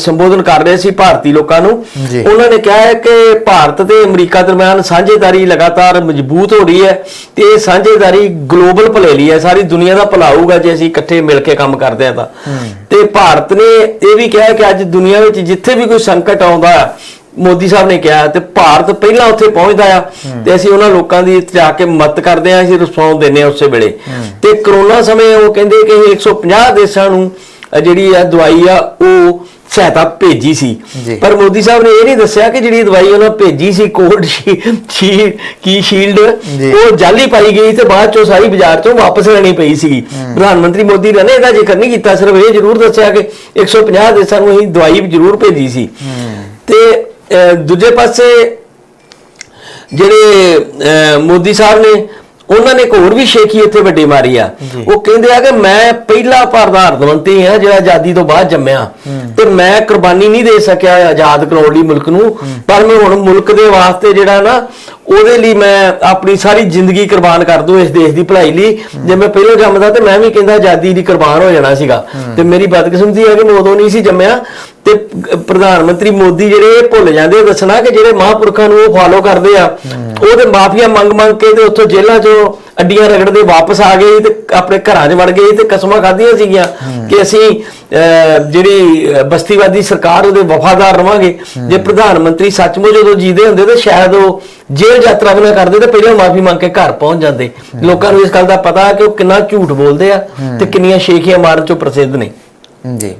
S2: ਸੰਬੋਧਨ ਕਰ ਰਹੇ ਸੀ ਭਾਰਤੀ ਲੋਕਾਂ ਨੂੰ। ਉਹਨਾਂ ਨੇ ਕਿਹਾ ਹੈ ਕਿ ਭਾਰਤ ਤੇ ਅਮਰੀਕਾ ਦਰਮਿਆਨ ਸਾਂਝੇਦਾਰੀ ਲਗਾਤਾਰ ਮਜ਼ਬੂਤ ਹੋ ਰਹੀ ਹੈ ਤੇ ਇਹ ਸਾਂਝੇਦਾਰੀ ਗਲੋਬਲ ਭਲੇ ਲਈ ਹੈ। ਸਾਰੀ ਦੁਨੀਆ ਦਾ ਭਲਾ ਹੋਊਗਾ ਜੇ ਅਸੀਂ ਇਕੱਠੇ ਮਿਲ ਕੇ ਕੰਮ ਕਰਦੇ ਹਾਂ ਤਾਂ। ਤੇ ਭਾਰਤ ਨੇ ਇਹ ਵੀ ਕਿਹਾ ਕਿ ਅੱਜ ਦੁਨੀਆ ਵਿੱਚ ਜਿੱਥੇ ਵੀ ਕੋਈ ਸੰਕਟ ਆਉਂਦਾ ਹੈ ਮੋਦੀ ਸਾਹਿਬ ਨੇ ਕਿਹਾ ਤੇ ਭਾਰਤ ਪਹਿਲਾਂ ਉੱਥੇ ਪਹੁੰਚਦਾ ਆ। ਤੇ ਅਸੀਂ ਉਹਨਾਂ ਲੋਕਾਂ ਦੀ ਜਾ ਕੇ ਮਦਦ ਕਰਦੇ ਆ ਅਸੀਂ ਰਿਸਪੌਂਸ ਦਿੰਦੇ ਆ ਉਸੇ ਵੇਲੇ। ਤੇ ਕਰੋਨਾ ਸਮੇਂ ਉਹ ਕਹਿੰਦੇ ਕਿ ਇਹ 150 ਦੇਸ਼ਾਂ ਨੂੰ ਜਿਹੜੀ ਆ ਦਵਾਈ ਆ ਉਹ ਸਹਾਇਤਾ ਭੇਜੀ ਸੀ। ਪਰ ਮੋਦੀ ਸਾਹਿਬ ਨੇ ਇਹ ਨਹੀਂ ਦੱਸਿਆ ਕਿ ਜਿਹੜੀ ਦਵਾਈ ਉਹਨਾਂ ਭੇਜੀ ਸੀ ਕੋਵਿਡ ਸ਼ੀ ਕੀ ਸ਼ੀਲਡ। ਉਹ ਜਾਲੀ ਪਾਈ ਗਈ ਤੇ ਬਾਅਦ ਚੋਂ ਸਾਰੀ ਬਾਜ਼ਾਰ ਚੋਂ ਵਾਪਸ ਲੈਣੀ ਪਈ ਸੀਗੀ। ਪ੍ਰਧਾਨ ਮੰਤਰੀ ਮੋਦੀ ਨੇ ਇਹਦਾ ਜ਼ਿਕਰ ਨਹੀਂ ਕੀਤਾ ਸਿਰਫ ਇਹ ਜ਼ਰੂਰ ਦੱਸਿਆ ਕਿ 150 ਦੇਸ਼ਾਂ ਨੂੰ ਅਸੀਂ ਦਵਾਈ ਜ਼ਰੂਰ ਭੇਜੀ ਸੀ। ਤੇ ਦੂਜੇ ਪਾਸੇ ਜਿਹੜੇ ਮੋਦੀ ਸਾਹਿਬ ਨੇ ਉਹਨਾਂ ਨੇ ਇੱਕ ਹੋਰ ਵੀ ਸ਼ੇਖੀ ਇੱਥੇ ਵੱਡੀ ਮਾਰੀ ਆ। ਉਹ ਕਹਿੰਦੇ ਆ ਕਿ ਮੈਂ ਪਹਿਲਾ ਮੰਤਰੀ ਆ ਜਿਹੜਾ ਆਜ਼ਾਦੀ ਤੋਂ ਬਾਅਦ ਜੰਮਿਆ। ਤੇ ਮੈਂ ਕੁਰਬਾਨੀ ਨਹੀਂ ਦੇ ਸਕਿਆ ਆਜ਼ਾਦ ਕਰਾਉਣ ਲਈ ਮੁਲਕ ਨੂੰ ਪਰ ਮੈਂ ਹੁਣ ਮੁਲਕ ਦੇ ਵਾਸਤੇ ਜਿਹੜਾ ਨਾ ਉਹਦੇ ਲਈ ਮੈਂ ਆਪਣੀ ਸਾਰੀ ਜ਼ਿੰਦਗੀ ਕੁਰਬਾਨ ਕਰ ਦੂੰ ਇਸ ਦੇਸ਼ ਦੀ ਭਲਾਈ ਲਈ। ਜੇ ਮੈਂ ਪਹਿਲਾਂ ਜੰਮਦਾ ਤੇ ਮੈਂ ਵੀ ਕਹਿੰਦਾ ਆਜ਼ਾਦੀ ਦੀ ਕੁਰਬਾਨ ਹੋ ਜਾਣਾ ਸੀਗਾ। ਤੇ ਮੇਰੀ ਬਦਕਿਸਮਤੀ ਹੈ ਕਿ ਮੈਂ ਉਦੋਂ ਨਹੀਂ ਸੀ ਜੰਮਿਆ। ਤੇ ਪ੍ਰਧਾਨ ਮੰਤਰੀ ਮੋਦੀ ਜਿਹੜੇ ਇਹ ਭੁੱਲ ਜਾਂਦੇ ਦੱਸਣਾ ਕਿ ਜਿਹੜੇ ਮਹਾਂਪੁਰਖਾਂ ਨੂੰ ਉਹ ਫਾਲੋ ਕਰਦੇ ਆ ਉਹ ਤੇ ਮਾਫੀਆ ਮੰਗ ਮੰਗ ਕੇ ਤੇ ਉੱਥੋਂ ਜੇਲ੍ਹਾਂ 'ਚੋਂ ਅੱਡੀਆਂ ਰਗੜਦੇ ਵਾਪਸ ਆ ਗਏ ਤੇ ਆਪਣੇ ਘਰਾਂ 'ਚ ਵੜ ਗਏ ਤੇ ਕਸਮਾਂ ਖਾਧੀਆਂ ਸੀਗੀਆਂ ਕਿ ਅਸੀਂ ਜਿਹੜੀ ਬਸਤੀਵਾਦੀ ਸਰਕਾਰ ਉਹਦੇ ਵਫਾਦਾਰ ਰਵਾਂਗੇ। ਜੇ ਪ੍ਰਧਾਨ ਮੰਤਰੀ ਸੱਚਮੁੱਚ ਉਦੋਂ ਜੀਦੇ ਹੁੰਦੇ ਤੇ ਸ਼ਾਇਦ ਉਹ ਜੇਲ੍ਹ ਯਾਤਰਾ ਵੀ ਨਾ ਕਰਦੇ ਤੇ ਪਹਿਲਾਂ ਮਾਫੀ ਮੰਗ ਕੇ ਘਰ ਪਹੁੰਚ ਜਾਂਦੇ। ਲੋਕਾਂ ਨੂੰ ਇਸ ਗੱਲ ਦਾ ਪਤਾ ਕਿ ਉਹ ਕਿੰਨਾ ਝੂਠ ਬੋਲਦੇ ਆ ਤੇ ਕਿੰਨੀਆਂ ਸ਼ੇਖੀਆਂ ਮਾਰਨ 'ਚੋਂ ਪ੍ਰਸਿੱਧ ਨੇ।
S1: ਜੀ।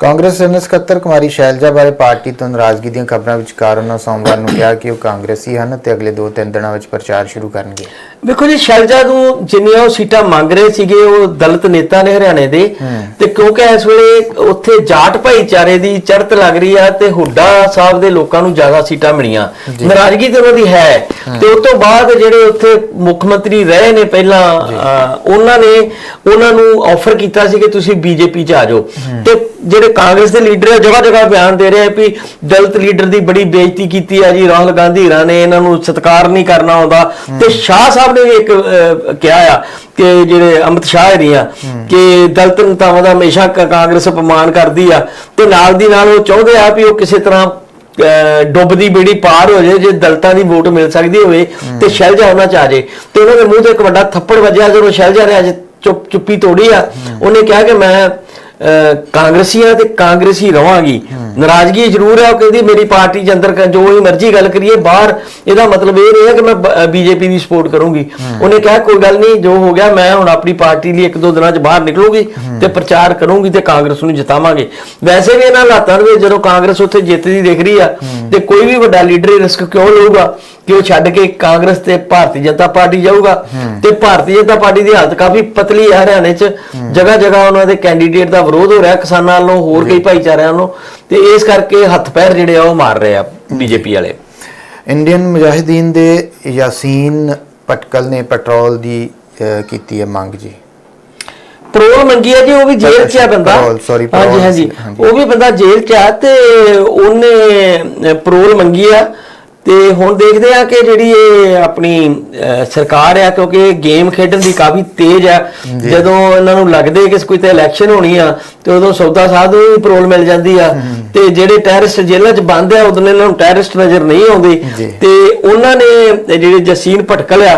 S1: ਕਾਂਗਰਸ ਜਨਰਲ ਸਕੱਤਰ ਕੁਮਾਰੀ ਸ਼ੈਲਜਾ ਬਾਰੇ ਪਾਰਟੀ ਤੋਂ ਨਾਰਾਜ਼ਗੀ ਦੀਆਂ ਖਬਰਾਂ ਵਿਚਕਾਰ ਉਹਨਾਂ ਸੋਮਵਾਰ ਨੂੰ ਕਿਹਾ ਕਿ ਉਹ ਕਾਂਗਰਸੀ ਹਨ ਤੇ ਅਗਲੇ 2-3 ਦਿਨਾਂ ਵਿੱਚ ਪ੍ਰਚਾਰ ਸ਼ੁਰੂ ਕਰਨਗੇ।
S2: ਵੇਖੋ ਜੀ ਸ਼ੈਲਜਾ ਨੂੰ ਜਿੰਨੀਆਂ ਉਹ ਸੀਟਾਂ ਮੰਗ ਰਹੇ ਸੀਗੇ ਉਹ ਦਲਿਤ ਨੇਤਾ ਨੇ ਹਰਿਆਣੇ ਦੇ ਤੇ ਕਿਉਂਕਿ ਇਸ ਵੇਲੇ ਉੱਥੇ ਜਾਟ ਭਾਈਚਾਰੇ ਦੀ ਚੜ੍ਹਤ ਲੱਗ ਰਹੀ ਆ ਤੇ ਹੁੱਡਾ ਸਾਹਿਬ ਦੇ ਲੋਕਾਂ ਨੂੰ ਜ਼ਿਆਦਾ ਸੀਟਾਂ ਮਿਲੀਆਂ। ਨਾਰਾਜ਼ਗੀ ਤੇ ਉਹਨਾਂ ਦੀ ਹੈ। ਤੇ ਉਸ ਤੋਂ ਬਾਅਦ ਜਿਹੜੇ ਉੱਥੇ ਮੁੱਖ ਮੰਤਰੀ ਰਹੇ ਨੇ ਪਹਿਲਾਂ ਉਹਨਾਂ ਨੇ ਉਹਨਾਂ ਨੂੰ ਆਫਰ ਕੀਤਾ ਸੀ ਕਿ ਤੁਸੀਂ ਬੀਜੇਪੀ 'ਚ ਆ ਜਾਓ। ਤੇ ਜਿਹੜੇ ਕਾਂਗਰਸ ਦੇ ਲੀਡਰ ਆ ਜਗ੍ਹਾ ਜਗ੍ਹਾ ਬਿਆਨ ਦੇ ਰਹੇ ਆ ਵੀ ਦਲਿਤ ਲੀਡਰ ਦੀ ਬੜੀ ਬੇਇੱਜ਼ਤੀ ਕੀਤੀ ਆ ਜੀ ਰਾਹੁਲ ਗਾਂਧੀ ਰਾਂ ਨੇ ਇਹਨਾਂ ਨੂੰ ਸਤਿਕਾਰ ਨਹੀਂ ਕਰਨਾ ਆਉਂਦਾ। ਤੇ ਸ਼ਾਹ ਸਾਹਿਬ ਨੇ ਵੀ ਇੱਕ ਕਿਹਾ ਆ ਕਿ ਜਿਹੜੇ ਅਮਿਤ ਸ਼ਾਹ ਹਰੀਆਂ ਕਿ ਦਲਿਤ ਨੇਤਾਵਾਂ ਦਾ ਹਮੇਸ਼ਾ ਕਾਂਗਰਸ ਅਪਮਾਨ ਕਰਦੀ ਆ ਤੇ ਨਾਲ ਦੀ ਨਾਲ ਉਹ ਚਾਹੁੰਦੇ ਆ ਵੀ ਉਹ ਕਿਸੇ ਤਰ੍ਹਾਂ ਡੁੱਬਦੀ ਬੇੜੀ ਪਾਰ ਹੋ ਜਾਏ ਜੇ ਦਲਤਾਂ ਦੀ ਵੋਟ ਮਿਲ ਸਕਦੀ ਹੋਵੇ ਤੇ ਸ਼ੈਲਜਾ ਉਹਨਾਂ ਚ ਆ ਜੇ ਤੇ ਉਹਨਾਂ ਦੇ ਮੂੰਹ ਤੇ ਇੱਕ ਵੱਡਾ ਥੱਪੜ ਵੱਜਿਆ ਜਦੋਂ ਸ਼ੈਲਜਾ ਨੇ ਅੱਜ ਚੁੱਪ ਚੁੱਪੀ ਤੋੜੀ ਆ। ਉਹਨੇ ਕਿਹਾ ਕਿ ਮੈਂ ਅਹ, ਕਾਂਗਰਸੀ ਆ ਤੇ ਕਾਂਗਰਸੀ ਰਵਾਂਗੀ। ਨਾਰਾਜ਼ਗੀ ਜ਼ਰੂਰ ਹੈ ਉਹ ਕਹਿੰਦੀ ਮੇਰੀ ਪਾਰਟੀ ਦੇ ਅੰਦਰ ਜੋ ਹੀ ਮਰਜ਼ੀ ਗੱਲ ਕਰੀਏ ਬਾਹਰ ਇਹਦਾ ਮਤਲਬ ਇਹ ਨਹੀਂ ਹੈ ਕਿ ਮੈਂ ਬੀਜੇਪੀ ਦੀ ਸਪੋਰਟ ਕਰੂੰਗੀ। ਉਹਨੇ ਕਿਹਾ ਕੋਈ ਗੱਲ ਨਹੀਂ ਜੋ ਹੋ ਗਿਆ ਮੈਂ ਹੁਣ ਆਪਣੀ ਪਾਰਟੀ ਲਈ ਇੱਕ ਦੋ ਦਿਨਾਂ 'ਚ ਬਾਹਰ ਨਿਕਲੂਗੀ ਤੇ ਪ੍ਰਚਾਰ ਕਰੂੰਗੀ ਤੇ ਕਾਂਗਰਸ ਨੂੰ ਜਿਤਾਵਾਂਗੇ। ਵੈਸੇ ਵੀ ਇਹਨਾਂ ਹਾਲਾਤਾਂ ਦੇ ਜਦੋਂ ਕਾਂਗਰਸ ਉੱਥੇ ਜਿੱਤਦੀ ਦਿਖ ਰਹੀ ਆ ਤੇ ਕੋਈ ਵੀ ਵੱਡਾ ਲੀਡਰ ਰਿਸਕ ਕਿਉਂ ਲਊਗਾ ਕਿ ਉਹ ਛੱਡ ਕੇ ਕਾਂਗਰਸ ਤੇ ਭਾਰਤੀ ਜਨਤਾ ਪਾਰਟੀ ਜਾਊਗਾ? ਤੇ ਭਾਰਤੀ ਜਨਤਾ ਪਾਰਟੀ ਦੀ ਹਾਲਤ ਕਾਫੀ ਪਤਲੀ ਹੈ ਹਰਿਆਣੇ 'ਚ। ਜਗ੍ਹਾ ਜਗ੍ਹਾ ਉਹਨਾਂ ਦੇ ਕੈਂਡੀਡੇਟ ਦਾ ਵਿਰੋਧ ਹੋ ਰਿਹਾ ਕਿਸਾਨਾਂ ਵੱਲੋਂ ਹੋਰ ਕਈ ਭਾਈਚਾਰਿਆਂ ਵੱਲੋਂ ਤੇ ਇਸ ਕਰਕੇ ਹੱਥ ਪੈਰ ਜਿਹੜੇ ਆ ਉਹ ਮਾਰ ਰਹੇ ਆ ਬੀਜੇਪੀ ਵਾਲੇ।
S1: ਇੰਡੀਅਨ ਮੁਜਾਹਿਦੀਨ ਦੇ ਯਾਸੀਨ ਪਟਕਲ ਨੇ ਪੈਟਰੋਲ ਦੀ ਅਹ, ਕੀਤੀ ਹੈ ਮੰਗ ਜੀ।
S2: ਪਰੋਲ ਮੰਗੀ ਆ ਜੀ ਉਹ ਵੀ ਜੇਲ੍ਹ 'ਚ ਆ ਬੰਦਾ।
S1: ਪਰੋਲ, sorry,
S2: ਹਾਂਜੀ
S1: ਪਰੋਲ
S2: ਹਾਂਜੀ।
S1: ਸੀ, ਹਾਂਜੀ।
S2: ਉਹ ਵੀ ਬੰਦਾ ਜੇਲ੍ਹ 'ਚ ਆ ਤੇ ਉਹਨੇ ਪਰੋਲ ਮੰਗੀ ਆ। ਤੇ ਹੁਣ ਦੇਖਦੇ ਆ ਕਿ ਜਿਹੜੀ ਇਹ ਆਪਣੀ ਸਰਕਾਰ ਆ ਕਿਉਂਕਿ ਇਹ ਗੇਮ ਖੇਡਣ ਦੀ ਕਾਫੀ ਤੇਜ਼ ਆ। ਜਦੋਂ ਇਹਨਾਂ ਨੂੰ ਲੱਗਦੇ ਕਿ ਕੋਈ ਤੇ ਇਲੈਕਸ਼ਨ ਹੋਣੀ ਆ ਤੇ ਉਦੋਂ ਸੌਦਾ ਸਾਧ ਵੀ ਪਰੋਲ ਮਿਲ ਜਾਂਦੀ ਆ। ਤੇ ਜਿਹੜੇ ਟੈਰਰਿਸਟ ਜੇਲ੍ਹਾਂ 'ਚ ਬੰਦ ਆ ਉਦੋਂ ਇਹਨਾਂ ਨੂੰ ਟੈਰਰਿਸਟ ਨਜ਼ਰ ਨਹੀਂ ਆਉਂਦੇ। ਤੇ ਉਹਨਾਂ ਨੇ ਜਿਹੜੇ ਜਸੀਨ ਭਟਕਲ ਆ।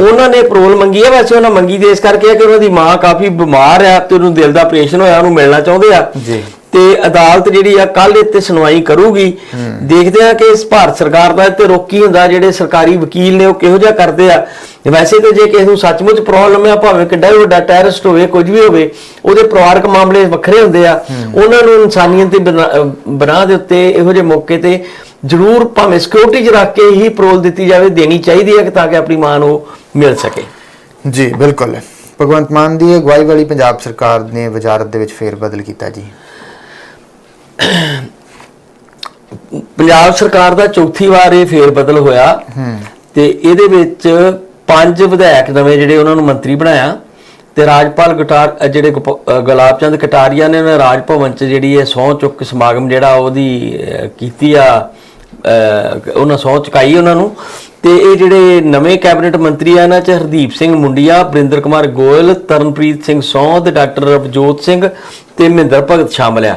S2: ਉਹਨਾਂ ਨੇ ਪਰੋਲ ਮੰਗੀ ਆ। ਵੈਸੇ ਉਹਨਾਂ ਮੰਗੀ ਦੇ ਇਸ ਕਰਕੇ ਆ ਕਿ ਉਹਨਾਂ ਦੀ ਮਾਂ ਕਾਫੀ ਬਿਮਾਰ ਆ ਤੇ ਉਹਨੂੰ ਦਿਲ ਦਾ ਆਪਰੇਸ਼ਨ ਹੋਇਆ ਉਹਨੂੰ ਮਿਲਣਾ ਚਾਹੁੰਦੇ ਆ।
S1: ਜੀ।
S2: ਤੇ ਅਦਾਲਤ ਜਿਹੜੀ ਆ ਕੱਲ ਇੱਥੇ ਸੁਣਵਾਈ ਕਰੂਗੀ। ਦੇਖਦੇ ਆ ਕਿ ਇਸ ਭਾਰਤ ਸਰਕਾਰ ਦਾ ਇੱਥੇ ਰੋਕੀ ਹੁੰਦਾ, ਜਿਹੜੇ ਸਰਕਾਰੀ ਵਕੀਲ ਨੇ ਉਹ ਕਿਹੋ ਜਿਹਾ ਕਰਦੇ ਆ। ਵੈਸੇ ਤੇ ਜੇ ਕਿਸੇ ਨੂੰ ਸੱਚਮੁੱਚ ਪ੍ਰੋਬਲਮ ਆ, ਭਾਵੇਂ ਕਿੱਡਾ ਵੀ ਵੱਡਾ ਟੈਰਰਿਸਟ ਹੋਵੇ, ਕੁਝ ਵੀ ਹੋਵੇ, ਉਹਦੇ ਪਰਿਵਾਰਕ ਮਾਮਲੇ ਵੱਖਰੇ ਹੁੰਦੇ ਆ। ਉਹਨਾਂ ਨੂੰ ਇਨਸਾਨੀਅਤ ਦੇ ਬਣਾ- ਦੇ ਉੱਤੇ ਇਹੋ ਜਿਹੇ ਮੌਕੇ ਤੇ ਜ਼ਰੂਰ ਭਾਵੇਂ ਸਿਕਿਉਰਿਟੀ 'ਚ ਰੱਖ ਕੇ ਹੀ ਪਰੋਲ ਦਿੱਤੀ ਜਾਵੇ, ਦੇਣੀ ਚਾਹੀਦੀ ਹੈ ਤਾਂ ਕਿ ਆਪਣੀ ਮਾਂ ਨੂੰ ਮਿਲ ਸਕੇ।
S1: ਜੀ, ਬਿਲਕੁਲ। ਭਗਵੰਤ ਮਾਨ ਦੀ ਅਗਵਾਈ ਵਾਲੀ ਪੰਜਾਬ ਸਰਕਾਰ ਨੇ ਵਜ਼ਾਰਤ ਦੇ ਵਿੱਚ ਫੇਰ ਬਦਲ ਕੀਤਾ ਜੀ।
S2: ਪੰਜਾਬ ਸਰਕਾਰ ਦਾ ਚੌਥੀ ਵਾਰ ਇਹ ਫੇਰ ਬਦਲ ਹੋਇਆ ਤੇ ਇਹਦੇ ਵਿੱਚ ਪੰਜ ਵਿਧਾਇਕ ਨਵੇਂ ਜਿਹੜੇ ਉਹਨਾਂ ਨੂੰ ਮੰਤਰੀ ਬਣਾਇਆ ਤੇ ਰਾਜਪਾਲ ਗਟਾਰ ਜਿਹੜੇ ਗੁਲਾਬ ਚੰਦ ਕਟਾਰੀਆ ਨੇ ਉਹਨਾਂ ਰਾਜ ਭਵਨ ਚ ਜਿਹੜੀ ਇਹ ਸਹੁੰ ਚੁੱਕ ਸਮਾਗਮ ਜਿਹੜਾ ਉਹਦੀ ਕੀਤੀ ਆ ਉਹਨਾਂ ਸਹੁੰ ਚੁਕਾਈ ਉਹਨਾਂ ਨੂੰ ਤੇ ਇਹ ਜਿਹੜੇ ਨਵੇਂ ਕੈਬਨਿਟ ਮੰਤਰੀ ਆ ਇਹਨਾਂ ਚ ਹਰਦੀਪ ਸਿੰਘ ਮੁੰਡੀਆ ਬਰਿੰਦਰ ਕੁਮਾਰ ਗੋਇਲ ਤਰਨਪ੍ਰੀਤ ਸਿੰਘ ਸੌ ਤੇ ਡਾਕਟਰ ਰਵਜੋਤ ਸਿੰਘ ਤੇ ਮਹਿੰਦਰ ਭਗਤ ਸ਼ਾਮਲ ਆ।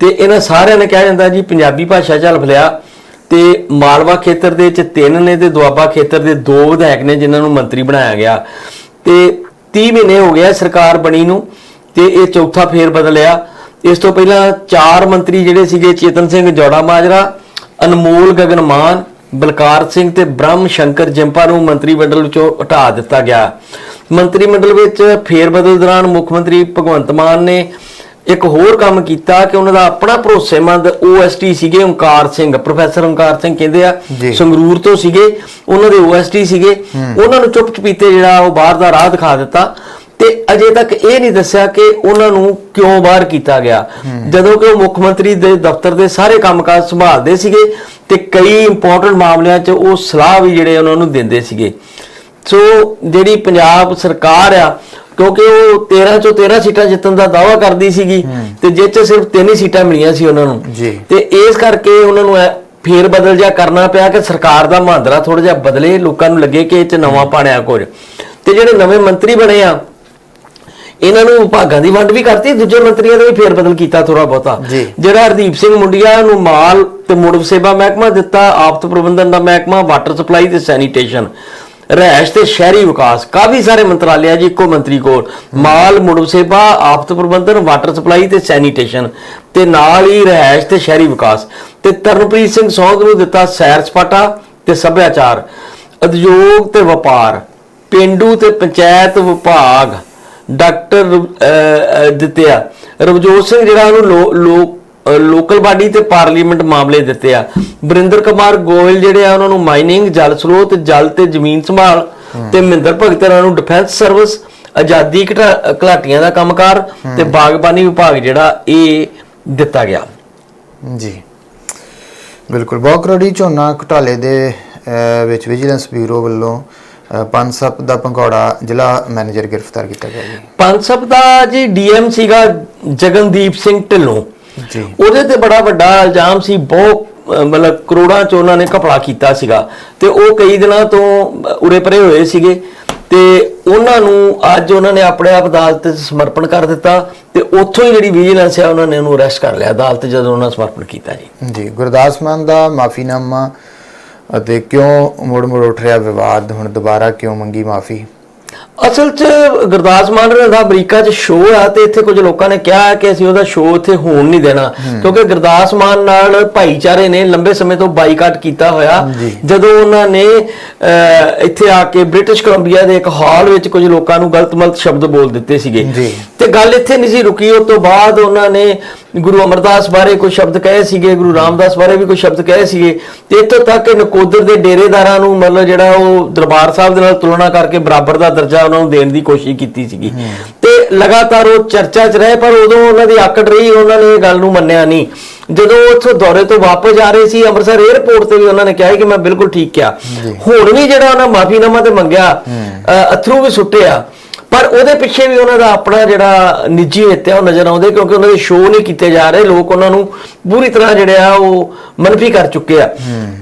S2: ਤੇ ਇਹਨਾਂ ਸਾਰਿਆਂ ਨੇ ਕਿਹਾ ਜਾਂਦਾ ਜੀ, ਪੰਜਾਬੀ ਭਾਸ਼ਾ ਝਲਫ ਲਿਆ ਤੇ ਮਾਲਵਾ ਖੇਤਰ ਦੇ ਵਿੱਚ ਤਿੰਨ ਨੇ ਤੇ ਦੁਆਬਾ ਖੇਤਰ ਦੇ ਦੋ ਵਿਧਾਇਕ ਨੇ ਜਿਨ੍ਹਾਂ ਨੂੰ ਮੰਤਰੀ ਬਣਾਇਆ ਗਿਆ। ਤੇ 30 ਮਹੀਨੇ ਹੋ ਗਿਆ ਸਰਕਾਰ ਬਣੀ ਨੂੰ ਤੇ ਇਹ ਚੌਥਾ ਫੇਰ ਬਦਲਿਆ। ਇਸ ਤੋਂ ਪਹਿਲਾਂ ਚਾਰ ਮੰਤਰੀ ਜਿਹੜੇ ਸੀਗੇ, ਚੇਤਨ ਸਿੰਘ, ਜੋੜਾ ਮਾਜਰਾ, ਅਨਮੋਲ ਗਗਨਮਾਨ, ਬਲਕਾਰ ਸਿੰਘ ਤੇ ਬ੍ਰਹਮ ਸ਼ੰਕਰ ਜਿੰਪਾ ਨੂੰ ਮੰਤਰੀ ਮੰਡਲ ਵਿੱਚੋਂ ਹਟਾ ਦਿੱਤਾ ਗਿਆ। ਮੰਤਰੀ ਮੰਡਲ ਵਿੱਚ ਫੇਰ ਬਦਲ ਦੌਰਾਨ ਮੁੱਖ ਮੰਤਰੀ ਭਗਵੰਤ ਮਾਨ ਨੇ ਇੱਕ ਹੋਰ ਕੰਮ ਕੀਤਾ ਕਿ ਉਹਨਾਂ ਦਾ ਆਪਣਾ ਭਰੋਸੇਮੰਦ OST ਸੀਗੇ ਓਂਕਾਰ ਸਿੰਘ। ਪ੍ਰੋਫੈਸਰ ਓਂਕਾਰ ਸਿੰਘ ਕਹਿੰਦੇ ਆ। ਸੰਗਰੂਰ ਤੋਂ ਸੀਗੇ ਉਹਨਾਂ ਦੇ OST ਸੀਗੇ। ਉਹਨਾਂ ਨੂੰ ਚੁੱਪ ਚਪੀਤੇ ਜਿਹੜਾ ਉਹ ਬਾਹਰ ਦਾ ਰਾਹ ਦਿਖਾ ਦਿੱਤਾ ਤੇ ਅਜੇ ਤੱਕ ਇਹ ਨਹੀਂ ਦੱਸਿਆ ਕਿ ਉਹਨਾਂ ਨੂੰ ਕਿਉਂ ਬਾਹਰ ਕੀਤਾ ਗਿਆ। ਜਦੋਂ ਕਿ ਉਹ ਮੁੱਖ ਮੰਤਰੀ ਦੇ ਦਫ਼ਤਰ ਦੇ ਸਾਰੇ ਕੰਮਕਾਜ ਸੰਭਾਲਦੇ ਸੀਗੇ ਤੇ ਕਈ ਇੰਪੋਰਟੈਂਟ ਮਾਮਲਿਆਂ 'ਚ ਉਹ ਸਲਾਹ ਵੀ ਜਿਹੜੇ ਉਹਨਾਂ ਨੂੰ ਦਿੰਦੇ ਸੀਗੇ। ਸੋ ਜਿਹੜੀ ਪੰਜਾਬ ਸਰਕਾਰ ਆ ਕਿਉਂਕਿ ਉਹ 13 ਚੋਂ 13 ਸੀਟਾਂ ਜਿੱਤਣ ਦਾ ਦਾਅਵਾ ਕਰਦੀ ਸੀਗੀ ਤੇ ਜਿਹ 'ਚ ਸਿਰਫ ਤਿੰਨ ਹੀ ਸੀਟਾਂ ਮਿਲੀਆਂ ਸੀ ਉਹਨਾਂ ਨੂੰ।
S1: ਜੀ।
S2: ਤੇ ਇਸ ਕਰਕੇ ਉਹਨਾਂ ਨੂੰ ਫੇਰ ਬਦਲ ਜਾ ਕਰਨਾ ਪਿਆ ਕਿ ਸਰਕਾਰ ਦਾ ਮਹਾਂਦਰਾ ਥੋੜਾ ਜਿਹਾ ਬਦਲੇ ਲੋਕਾਂ ਨੂੰ ਲੱਗੇ ਕਿ ਇਹ 'ਚ ਨਵਾਂ ਪਾਣਿਆ ਕੁਝ। ਤੇ ਜਿਹੜੇ ਨਵੇਂ ਮੰਤਰੀ ਬਣੇ ਆ ਇਹਨਾਂ ਨੂੰ ਵਿਭਾਗਾਂ ਦੀ ਵੰਡ ਵੀ ਕਰਤੀ ਦੂਜੇ ਮੰਤਰੀਆਂ ਦਾ ਵੀ ਫੇਰ ਬਦਲ ਕੀਤਾ ਥੋੜਾ ਬਹੁਤਾ।
S1: ਜੀ।
S2: ਜਿਹੜਾ ਹਰਦੀਪ ਸਿੰਘ ਮੁੰਡਿਆ ਨੂੰ ਮਾਲ ਤੇ ਮੁੜ ਸੇਵਾ ਮਹਿਕਮਾ ਦਿੱਤਾ ਆਫਤ ਪ੍ਰਬੰਧਨ ਦਾ ਮਹਿਕਮਾ ਵਾਟਰ ਸਪਲਾਈ ਤੇ ਸੈਨੀਟੇਸ਼ਨ। ਰਹਿਸ਼ ਤੇ ਸ਼ਹਿਰੀ ਵਿਕਾਸ। ਕਾਫੀ ਸਾਰੇ ਮੰਤਰਾਲੇ ਜੀ ਇੱਕੋ ਮੰਤਰੀ ਕੋਲ। ਮਾਲ ਮੁੜ ਆਫਤ ਪ੍ਰਬੰਧਨ ਵਾਟਰ ਸਪਲਾਈ ਤੇ ਸੈਨੀਟੇਸ਼ਨ। ਤੇ ਨਾਲ ਹੀ ਰਹਿਸ਼ ਤੇ ਸ਼ਹਿਰੀ ਵਿਕਾਸ। ਤੇ ਤਰਨਪ੍ਰੀਤ ਸਿੰਘ ਸੌਂਗ ਨੂੰ ਦਿੱਤਾ ਸੈਰ ਸਪਾਟਾ ਤੇ ਸੱਭਿਆਚਾਰ। ਉਦਯੋਗ ਤੇ ਵਪਾਰ। ਪਿੰਡੂ ਤੇ ਪੰਚਾਇਤ ਵਿਭਾਗ। ਡਾਕਟਰ ਅਹ, ਦਿੱਤੇ ਰਵਜੋਤ ਸਿੰਘ ਜਿਹੜਾ ਉਹਨੂੰ ਲੋਕ ਲੋਕਲ ਬਾਡੀ ਤੇ ਪਾਰਲੀਮੈਂਟ ਮਾਮਲੇ ਦਿੱਤੇ ਆ। ਬਰਿੰਦਰ ਕੁਮਾਰ ਗੋਇਲ ਜਿਹੜੇ ਆ ਉਹਨਾਂ ਨੂੰ ਮਾਈਨਿੰਗ ਜਲ ਸਰੋਤ ਜਲ ਤੇ ਜ਼ਮੀਨ ਸੰਭਾਲ ਤੇ ਮਹਿੰਦਰ ਭਗਤ ਨੂੰ ਡਿਫੈਂਸ ਸਰਵਿਸ ਆਜ਼ਾਦੀ ਘਟਾ- ਘਲਾਟੀਆਂ ਦਾ ਕੰਮਕਾਰ ਤੇ ਬਾਗਬਾਨੀ ਵਿਭਾਗ ਜਿਹੜਾ ਇਹ ਦਿੱਤਾ ਗਿਆ।
S1: ਜੀ। ਬਿਲਕੁਲ। ਬਹੁਤ ਕਰੋੜੀ ਝੋਨਾ ਘੁਟਾਲੇ ਦੇ ਵਿੱਚ ਵਿਜੀਲੈਂਸ ਬਿਊਰੋ ਵੱਲੋਂ ਅਹ, ਪੰਜ ਸੱਪ ਦਾ ਪੰਘੌੜਾ ਜ਼ਿਲ੍ਹਾ ਮੈਨੇਜਰ ਗ੍ਰਿਫਤਾਰ ਕੀਤਾ ਗਿਆ ਜੀ।
S2: ਪੰਸਬ ਦਾ ਜੀ ਡੀਐਮ ਸੀਗਾ ਜਗਨਦੀਪ ਸਿੰਘ ਢਿੱਲੋਂ। ਉਹਦੇ ਤੇ ਬੜਾ ਵੱਡਾ ਇਲਜ਼ਾਮ ਸੀ ਬਹੁਤ ਮਤਲਬ ਕਰੋੜਾਂ ਚ ਉਹਨਾਂ ਨੇ ਘਪਲਾ ਕੀਤਾ ਸੀਗਾ। ਤੇ ਉਹ ਕਈ ਦਿਨਾਂ ਤੋਂ ਉਰੇ ਪਰੇ ਹੋਏ ਸੀਗੇ। ਤੇ ਉਹਨਾਂ ਨੂੰ ਅੱਜ ਉਹਨਾਂ ਨੇ ਆਪਣੇ ਆਪ ਅਦਾਲਤ 'ਚ ਸਮਰਪਣ ਕਰ ਦਿੱਤਾ ਤੇ ਉੱਥੋਂ ਹੀ ਜਿਹੜੀ ਵਿਜੀਲੈਂਸ ਹੈ ਉਹਨਾਂ ਨੇ ਉਹਨੂੰ ਅਰੈਸਟ ਕਰ ਲਿਆ ਅਦਾਲਤ ਜਦੋਂ ਉਹਨਾਂ ਸਮਰਪਣ ਕੀਤਾ ਜੀ।
S1: ਜੀ ਗੁਰਦਾਸ ਮਾਨ ਦਾ ਮਾਫੀਨਾਮਾ ਅਤੇ ਕਿਉਂ ਮੁੜ ਮੁੜ ਉੱਠ ਰਿਹਾ ਵਿਵਾਦ ਹੁਣ ਦੁਬਾਰਾ ਕਿਉਂ ਮੰਗੀ ਮਾਫੀ?
S2: ਅਸਲ 'ਚ ਗੁਰਦਾਸ ਮਾਨ ਦਾ ਅਮਰੀਕਾ 'ਚ ਸ਼ੋਅ ਆ ਤੇ ਇੱਥੇ ਕੁਝ ਲੋਕਾਂ ਨੇ ਕਿਹਾ ਕਿ ਅਸੀਂ ਉਹਦਾ ਸ਼ੋਅ ਇੱਥੇ ਹੋਣ ਨਹੀਂ ਦੇਣਾ। ਕਿਉਂਕਿ ਗੁਰਦਾਸ ਮਾਨ ਨਾਲ ਭਾਈਚਾਰੇ ਨੇ ਲੰਬੇ ਸਮੇਂ ਤੋਂ ਬਾਈਕਾਟ ਕੀਤਾ ਹੋਇਆ। ਜਦੋਂ ਉਹਨਾਂ ਨੇ ਇੱਥੇ ਆ ਕੇ ਬ੍ਰਿਟਿਸ਼ ਕੋਲੰਬੀਆ ਦੇ ਇੱਕ ਹਾਲ ਵਿੱਚ ਕੁਝ ਲੋਕਾਂ ਨੂੰ ਗਲਤ-ਮਲਤ ਸ਼ਬਦ ਬੋਲ ਦਿੱਤੇ ਸੀਗੇ। ਤੇ ਗੱਲ ਇੱਥੇ ਨਹੀਂ ਸੀ ਰੁਕੀ ਉਸ ਤੋਂ ਬਾਅਦ ਉਹਨਾਂ ਨੇ ਗੁਰੂ ਅਮਰਦਾਸ ਬਾਰੇ ਕੁਝ ਸ਼ਬਦ ਕਹੇ ਸੀਗੇ ਗੁਰੂ ਰਾਮਦਾਸ ਬਾਰੇ ਵੀ ਕੁਝ ਸ਼ਬਦ ਕਹੇ ਸੀਗੇ। ਤੇ ਇੱਥੋਂ ਤੱਕ ਕਿ ਨਕੋਦਰ ਦੇ ਡੇਰੇਦਾਰਾਂ ਨੂੰ ਮਤਲਬ ਜਿਹੜਾ ਉਹ ਦਰਬਾਰ ਸਾਹਿਬ ਦੇ ਨਾਲ ਤੁਲਨਾ ਕਰਕੇ ਬਰਾਬਰ ਦਾ ਦਰਜਾ ਉਹਨਾਂ ਨੂੰ ਦੇਣ ਦੀ ਕੋਸ਼ਿਸ਼ ਕੀਤੀ ਸੀਗੀ। ਤੇ ਲਗਾਤਾਰ ਉਹ ਚਰਚਾ 'ਚ ਰਹੇ ਪਰ ਉਦੋਂ ਉਹਨਾਂ ਦੀ ਆਕੜ ਰਹੀ ਉਹਨਾਂ ਨੇ ਇਹ ਗੱਲ ਨੂੰ ਮੰਨਿਆ ਨਹੀਂ। ਜਦੋਂ ਉਹ ਉੱਥੋਂ ਦੌਰੇ ਤੋਂ ਵਾਪਸ ਜਾ ਰਹੇ ਸੀ ਅੰਮ੍ਰਿਤਸਰ 에ਅਰਪੋਰਟ ਤੇ ਵੀ ਉਹਨਾਂ ਨੇ ਕਿਹਾ ਕਿ ਮੈਂ ਬਿਲਕੁਲ ਠੀਕ ਕਿਹਾ। ਹੁਣ ਵੀ ਜਿਹੜਾ ਉਹਨਾਂ ਮਾਫੀਨਾਮਾ ਤੇ ਮੰਗਿਆ ਅਥਰੂ ਵੀ ਸੁੱਟਿਆ। ਪਰ ਉਹਦੇ ਪਿੱਛੇ ਵੀ ਉਹਨਾਂ ਦਾ ਆਪਣਾ ਜਿਹੜਾ ਨਿੱਜੀ ਹਿੱਤ ਹੈ ਉਹ ਨਜ਼ਰ ਆਉਂਦੇ ਕਿਉਂਕਿ ਉਹਨਾਂ ਦੇ ਸ਼ੋਅ ਨਹੀਂ ਕੀਤੇ ਜਾ ਰਹੇ। ਲੋਕ ਉਹਨਾਂ ਨੂੰ ਪੂਰੀ ਤਰ੍ਹਾਂ ਜਿਹੜੇ ਆ ਉਹ ਮਨਫੀ ਕਰ ਚੁੱਕੇ ਆ।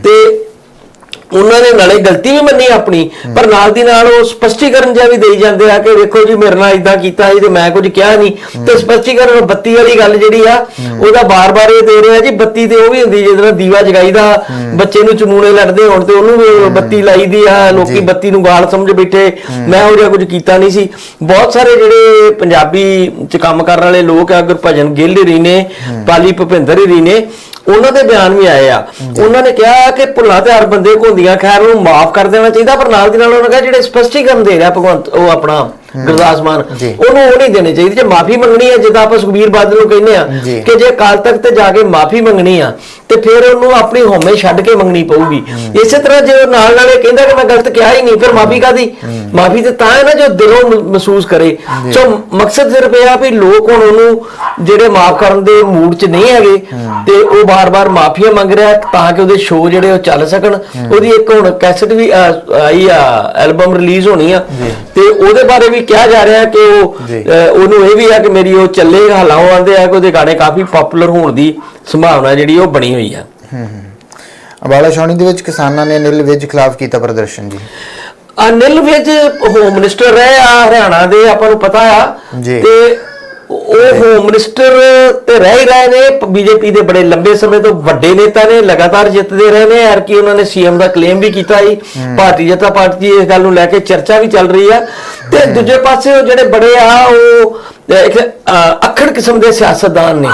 S2: ਤੇ ਉਹਨਾਂ ਨੇ ਨਾਲੇ ਗਲਤੀ ਵੀ ਮੰਨੀ ਆਪਣੀ ਪਰ ਨਾਲ ਦੀ ਨਾਲ ਉਹ ਸਪਸ਼ਟੀਕਰਨ ਜਿਹਾ ਵੀ ਦੇਈ ਜਾਂਦੇ ਆ ਕਿ ਵੇਖੋ ਜੀ ਮੇਰੇ ਨਾਲ ਇਦਾਂ ਕੀਤਾ ਜੀ ਤੇ ਮੈਂ ਕੁਝ ਕਿਹਾ ਨਹੀਂ। ਤੇ ਸਪਸ਼ਟੀਕਰਨ ਬੱਤੀ ਵਾਲੀ ਗੱਲ ਜਿਹੜੀ ਆ ਉਹਦਾ ਬਾਰ-ਬਾਰ ਇਹ ਦੇ ਰਿਹਾ ਜੀ ਬੱਤੀ ਤੇ ਉਹ ਵੀ ਹੁੰਦੀ ਜਿਹਦੇ ਨਾਲ ਦੀਵਾ ਜਗਾਈਦਾ ਬੱਚੇ ਨੂੰ ਚਮੂਣੇ ਲੜਦੇ ਹੋਣ ਤੇ ਉਹਨੂੰ ਵੀ ਬੱਤੀ ਲਾਈਦੀ ਆ ਲੋਕੀ ਬੱਤੀ ਨੂੰ ਗਾਲ ਸਮਝ ਬੈਠੇ। ਮੈਂ ਉਹ ਜਿਹਾ ਕੁਝ ਕੀਤਾ ਨਹੀਂ ਸੀ। ਬਹੁਤ ਸਾਰੇ ਜਿਹੜੇ ਪੰਜਾਬੀ ਚ ਕੰਮ ਕਰਨ ਵਾਲੇ ਲੋਕ ਆ ਗੁਰਭਜਨ ਗਿੱਲ ਹੀ ਨੇ ਪਾਲੀ ਭੁਪਿੰਦਰ ਹੀ ਨੇ ਉਹਨਾਂ ਦੇ ਬਿਆਨ ਵੀ ਆਏ ਆ। ਉਹਨਾਂ ਨੇ ਕਿਹਾ ਕਿ ਭੁੱਲਾਂ ਤੇ ਹਰ ਬੰਦੇ ਕੋ ਹੁੰਦੀਆਂ ਖੈਰ ਉਹਨੂੰ ਮਾਫ ਕਰ ਦੇਣਾ ਚਾਹੀਦਾ ਪਰ ਨਾਲ ਦੀ ਨਾਲ ਉਹਨਾਂ ਕਿਹਾ ਜਿਹੜੇ ਸਪਸ਼ਟੀਕਰਨ ਦੇ ਰਿਹਾ ਭਗਵੰਤ ਉਹ ਆਪਣਾ ਗੁਰਦਾਸ ਮਾਨ। ਉਹਨੂੰ ਉਹ ਨਹੀਂ ਦੇਣੇ ਚਾਹੀਦੇ ਜੇ ਮਾਫੀ ਮੰਗਣੀ ਹੈ ਜਿੱਦਾਂ ਆਪਾਂ ਸੁਖਬੀਰ ਬਾਦਲ ਨੂੰ ਕਹਿੰਦੇ ਆ। ਕਿ ਜੇ ਅਕਾਲ ਤਖਤ ਤੇ ਜਾ ਕੇ ਮਾਫੀ ਮੰਗਣੀ ਆ ਤੇ ਫਿਰ ਉਹਨੂੰ ਆਪਣੀ ਹਉਮੈ ਛੱਡ ਕੇ ਮੰਗਣੀ ਪਊਗੀ। ਇਸੇ ਤਰ੍ਹਾਂ ਜੇ ਉਹ ਨਾਲ ਨਾਲੇ ਕਹਿੰਦਾ ਕਿ ਮੈਂ ਗਲਤ ਕਿਹਾ ਹੀ ਨਹੀਂ ਫਿਰ ਮਾਫੀ ਕਾਦੀ ਮਾਫੀ ਤੇ ਤਾਂ ਹੈ ਨਾ ਜੋ ਦਿਲੋਂ ਮਹਿਸੂਸ ਕਰੇ। ਸੋ ਮਕਸਦ ਸਿਰਫ ਇਹ ਆ ਵੀ ਲੋਕ ਹੁਣ ਉਹਨੂੰ ਜਿਹੜੇ ਮਾਫ ਕਰਨ ਦੇ ਮੂਡ 'ਚ ਨਹੀਂ ਹੈਗੇ ਤੇ ਉਹ ਬਾਰ-ਬਾਰ ਮਾਫੀਆਂ ਮੰਗ ਰਿਹਾ ਤਾਂ ਕਿ ਉਹਦੇ ਸ਼ੋਅ ਜਿਹੜੇ ਉਹ ਚੱਲ ਸਕਣ। ਉਹਦੀ ਇੱਕ ਹੁਣ ਕੈਸਟ ਵੀ ਆਈ ਆ ਐਲਬਮ ਰਿਲੀਜ਼ ਹੋਣੀ ਆ। ਤੇ ਉਹਦੇ ਬਾਰੇ ਵੀ ਕਿਹਾ ਜਾ ਰਿਹਾ ਕਿ ਉਹ ਉਹਨੂੰ ਇਹ ਵੀ ਆ ਕਿ ਮੇਰੀ ਉਹ ਚੱਲੇ ਹਲਾਓ ਆਂਦੇ ਆ ਕਿ ਉਹਦੇ ਗਾਣੇ ਕਾਫੀ ਪਪੂਲਰ ਹੋਣ ਦੀ ਸੰਭਾਵਨਾ ਜਿਹੜੀ ਉਹ ਬਣੀ ਹੋਈ ਆ।
S1: ਅੰਬਾਲਾ ਛਾਉਣੀ ਦੇ ਵਿੱਚ ਕਿਸਾਨਾਂ ਨੇ ਨਿਲ ਵਿਜ ਖਿਲਾਫ ਕੀਤਾ ਪ੍ਰਦਰਸ਼ਨ ਜੀ।
S2: ਅਨਿਲ ਵਿਜ ਹੋਮ ਮਿਨਿਸਟਰ ਰਹੇ ਆ ਹਰਿਆਣਾ ਦੇ ਆਪਾਂ ਨੂੰ ਪਤਾ ਆ। ਤੇ ਉਹ ਹੋਮ ਮਿਨਿਸਟਰ ਤੇ ਰਹਿ ਹੀ ਰਹੇ ਨੇ ਬੀਜੇਪੀ ਦੇ ਬੜੇ ਲੰਬੇ ਸਮੇਂ ਤੋਂ ਵੱਡੇ ਨੇਤਾ ਨੇ ਲਗਾਤਾਰ ਜਿੱਤਦੇ ਰਹੇ ਨੇ ਯਾਰ ਕਿ ਉਹਨਾਂ ਨੇ ਸੀਐਮ ਦਾ ਕਲੇਮ ਵੀ ਕੀਤਾ ਸੀ। ਭਾਰਤੀ ਜਨਤਾ ਪਾਰਟੀ ਇਸ ਗੱਲ ਨੂੰ ਲੈ ਕੇ ਚਰਚਾ ਵੀ ਚੱਲ ਰਹੀ ਆ। ਤੇ ਦੂਜੇ ਪਾਸੇ ਉਹ ਜਿਹੜੇ ਬੜੇ ਆ ਉਹ ਇੱਕ ਅੱਖੜ ਕਿਸਮ ਦੇ ਸਿਆਸਤਦਾਨ ਨੇ।